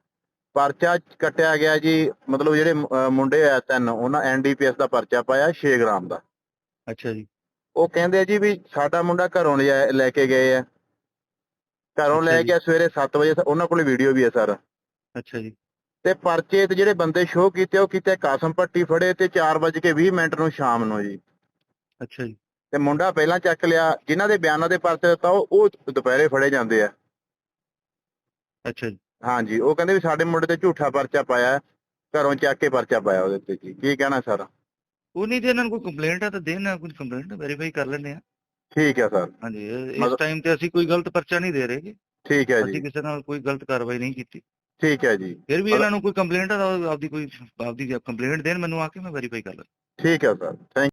ਪਰਚਾ ਕੱਟਿਆ ਗਿਆ ਜੀ ਮਤਲਬ ਜਿਹੜੇ ਮੁੰਡੇ ਆ ਤਿੰਨ ਉਹਨਾਂ ਐਨਡੀਪੀਐਸ ਦਾ ਪਰਚਾ ਪਾਇਆ 6 ਗ੍ਰਾਮ ਦਾ। ਅੱਛਾ ਜੀ। ਉਹ ਕਹਿੰਦੇ ਜੀ ਵੀ ਸਾਡਾ ਮੁੰਡਾ ਘਰੋਂ ਲੈ ਕੇ ਗਏ ਆ। ਘਰੋਂ ਲੈ। ਕੇ ਸਵੇਰੇ 7 ਵਜੇ ਉਹਨਾਂ ਕੋਲ ਵੀਡੀਓ ਵੀ ਹੈ ਸਰ। ਅੱਛਾ ਜੀ। ਤੇ ਪਰਚੇ ਤੇ ਜਿਹੜੇ ਬੰਦੇ ਸ਼ੋਅ ਕੀਤੇ ਉਹ ਕੀਤੇ ਕਾਸਮ ਪੱਟੀ ਫੜੇ ਤੇ 4:20 ਮਿੰਟ ਨੂੰ ਸ਼ਾਮ ਨੂੰ ਜੀ। ਅੱਛਾ ਜੀ। ਤੇ ਮੁੰਡਾ ਪਹਿਲਾਂ ਚੱਕ ਲਿਆ ਜਿਨ੍ਹਾਂ ਦੇ ਬਿਆਨਾਂ ਦੇ ਪਰਚੇ ਦਿੱਤਾ ਉਹ ਦੁਪਹਿਰੇ ਫੜੇ ਜਾਂਦੇ ਆ। ਅੱਛਾ ਜੀ। ਹਾਂਜੀ ਉਹ ਕਹਿੰਦੇ ਵੀ ਸਾਡੇ ਮੁੰਡੇ ਤੇ ਝੂਠਾ ਪਰਚਾ ਪਾਇਆ ਘਰੋਂ ਚੱਕ ਕੇ ਪਰਚਾ ਪਾਇਆ ਉਹਦੇ ਤੇ ਜੀ। ਕੀ ਕਹਿਣਾ ਸਰ? ਉਹ ਨਹੀਂ ਤੇ ਇਹਨਾਂ ਨੂੰ ਕੋਈ ਕੰਪਲੇਂਟ ਆ ਤਾਂ ਦੇਣ ਕੋਈ ਕੰਪਲੇਂਟ ਵੈਰੀਫਾਈ ਕਰ ਲੈਂਦੇ ਆ। ਠੀਕ ਹੈ ਸਰ। ਹਾਂਜੀ ਇਹ- ਇਸ ਮਤਲਬ- ਟਾਈਮ ਤੇ ਅਸੀਂ ਕੋਈ ਗਲਤ ਪਰਚਾ ਨਹੀਂ ਦੇ ਰਹੇ ਗੇ। ਠੀਕ ਹੈ ਅਸੀਂ ਜੀ ਕਿਸੇ ਨਾਲ ਕੋਈ ਗਲਤ ਕਾਰਵਾਈ ਨਹੀਂ ਕੀਤੀ। ਠੀਕ ਹੈ ਜੀ। ਫਿਰ ਵੀ ਇਹਨਾਂ ਨੂੰ ਕੋਈ ਕੰਪਲੇਂਟ ਤਾਂ ਉਹ ਆਪਦੀ ਕੋਈ ਆਪਦੀ ਕੰਪਲੇਂਟ ਦੇਣ ਮੈਨੂੰ ਆ ਕੇ ਮੈਂ ਵੈਰੀਫਾਈ ਕਰ ਲਾਂ ਠੀਕ ਹੈ ਸਰ। ਥੈਂਕ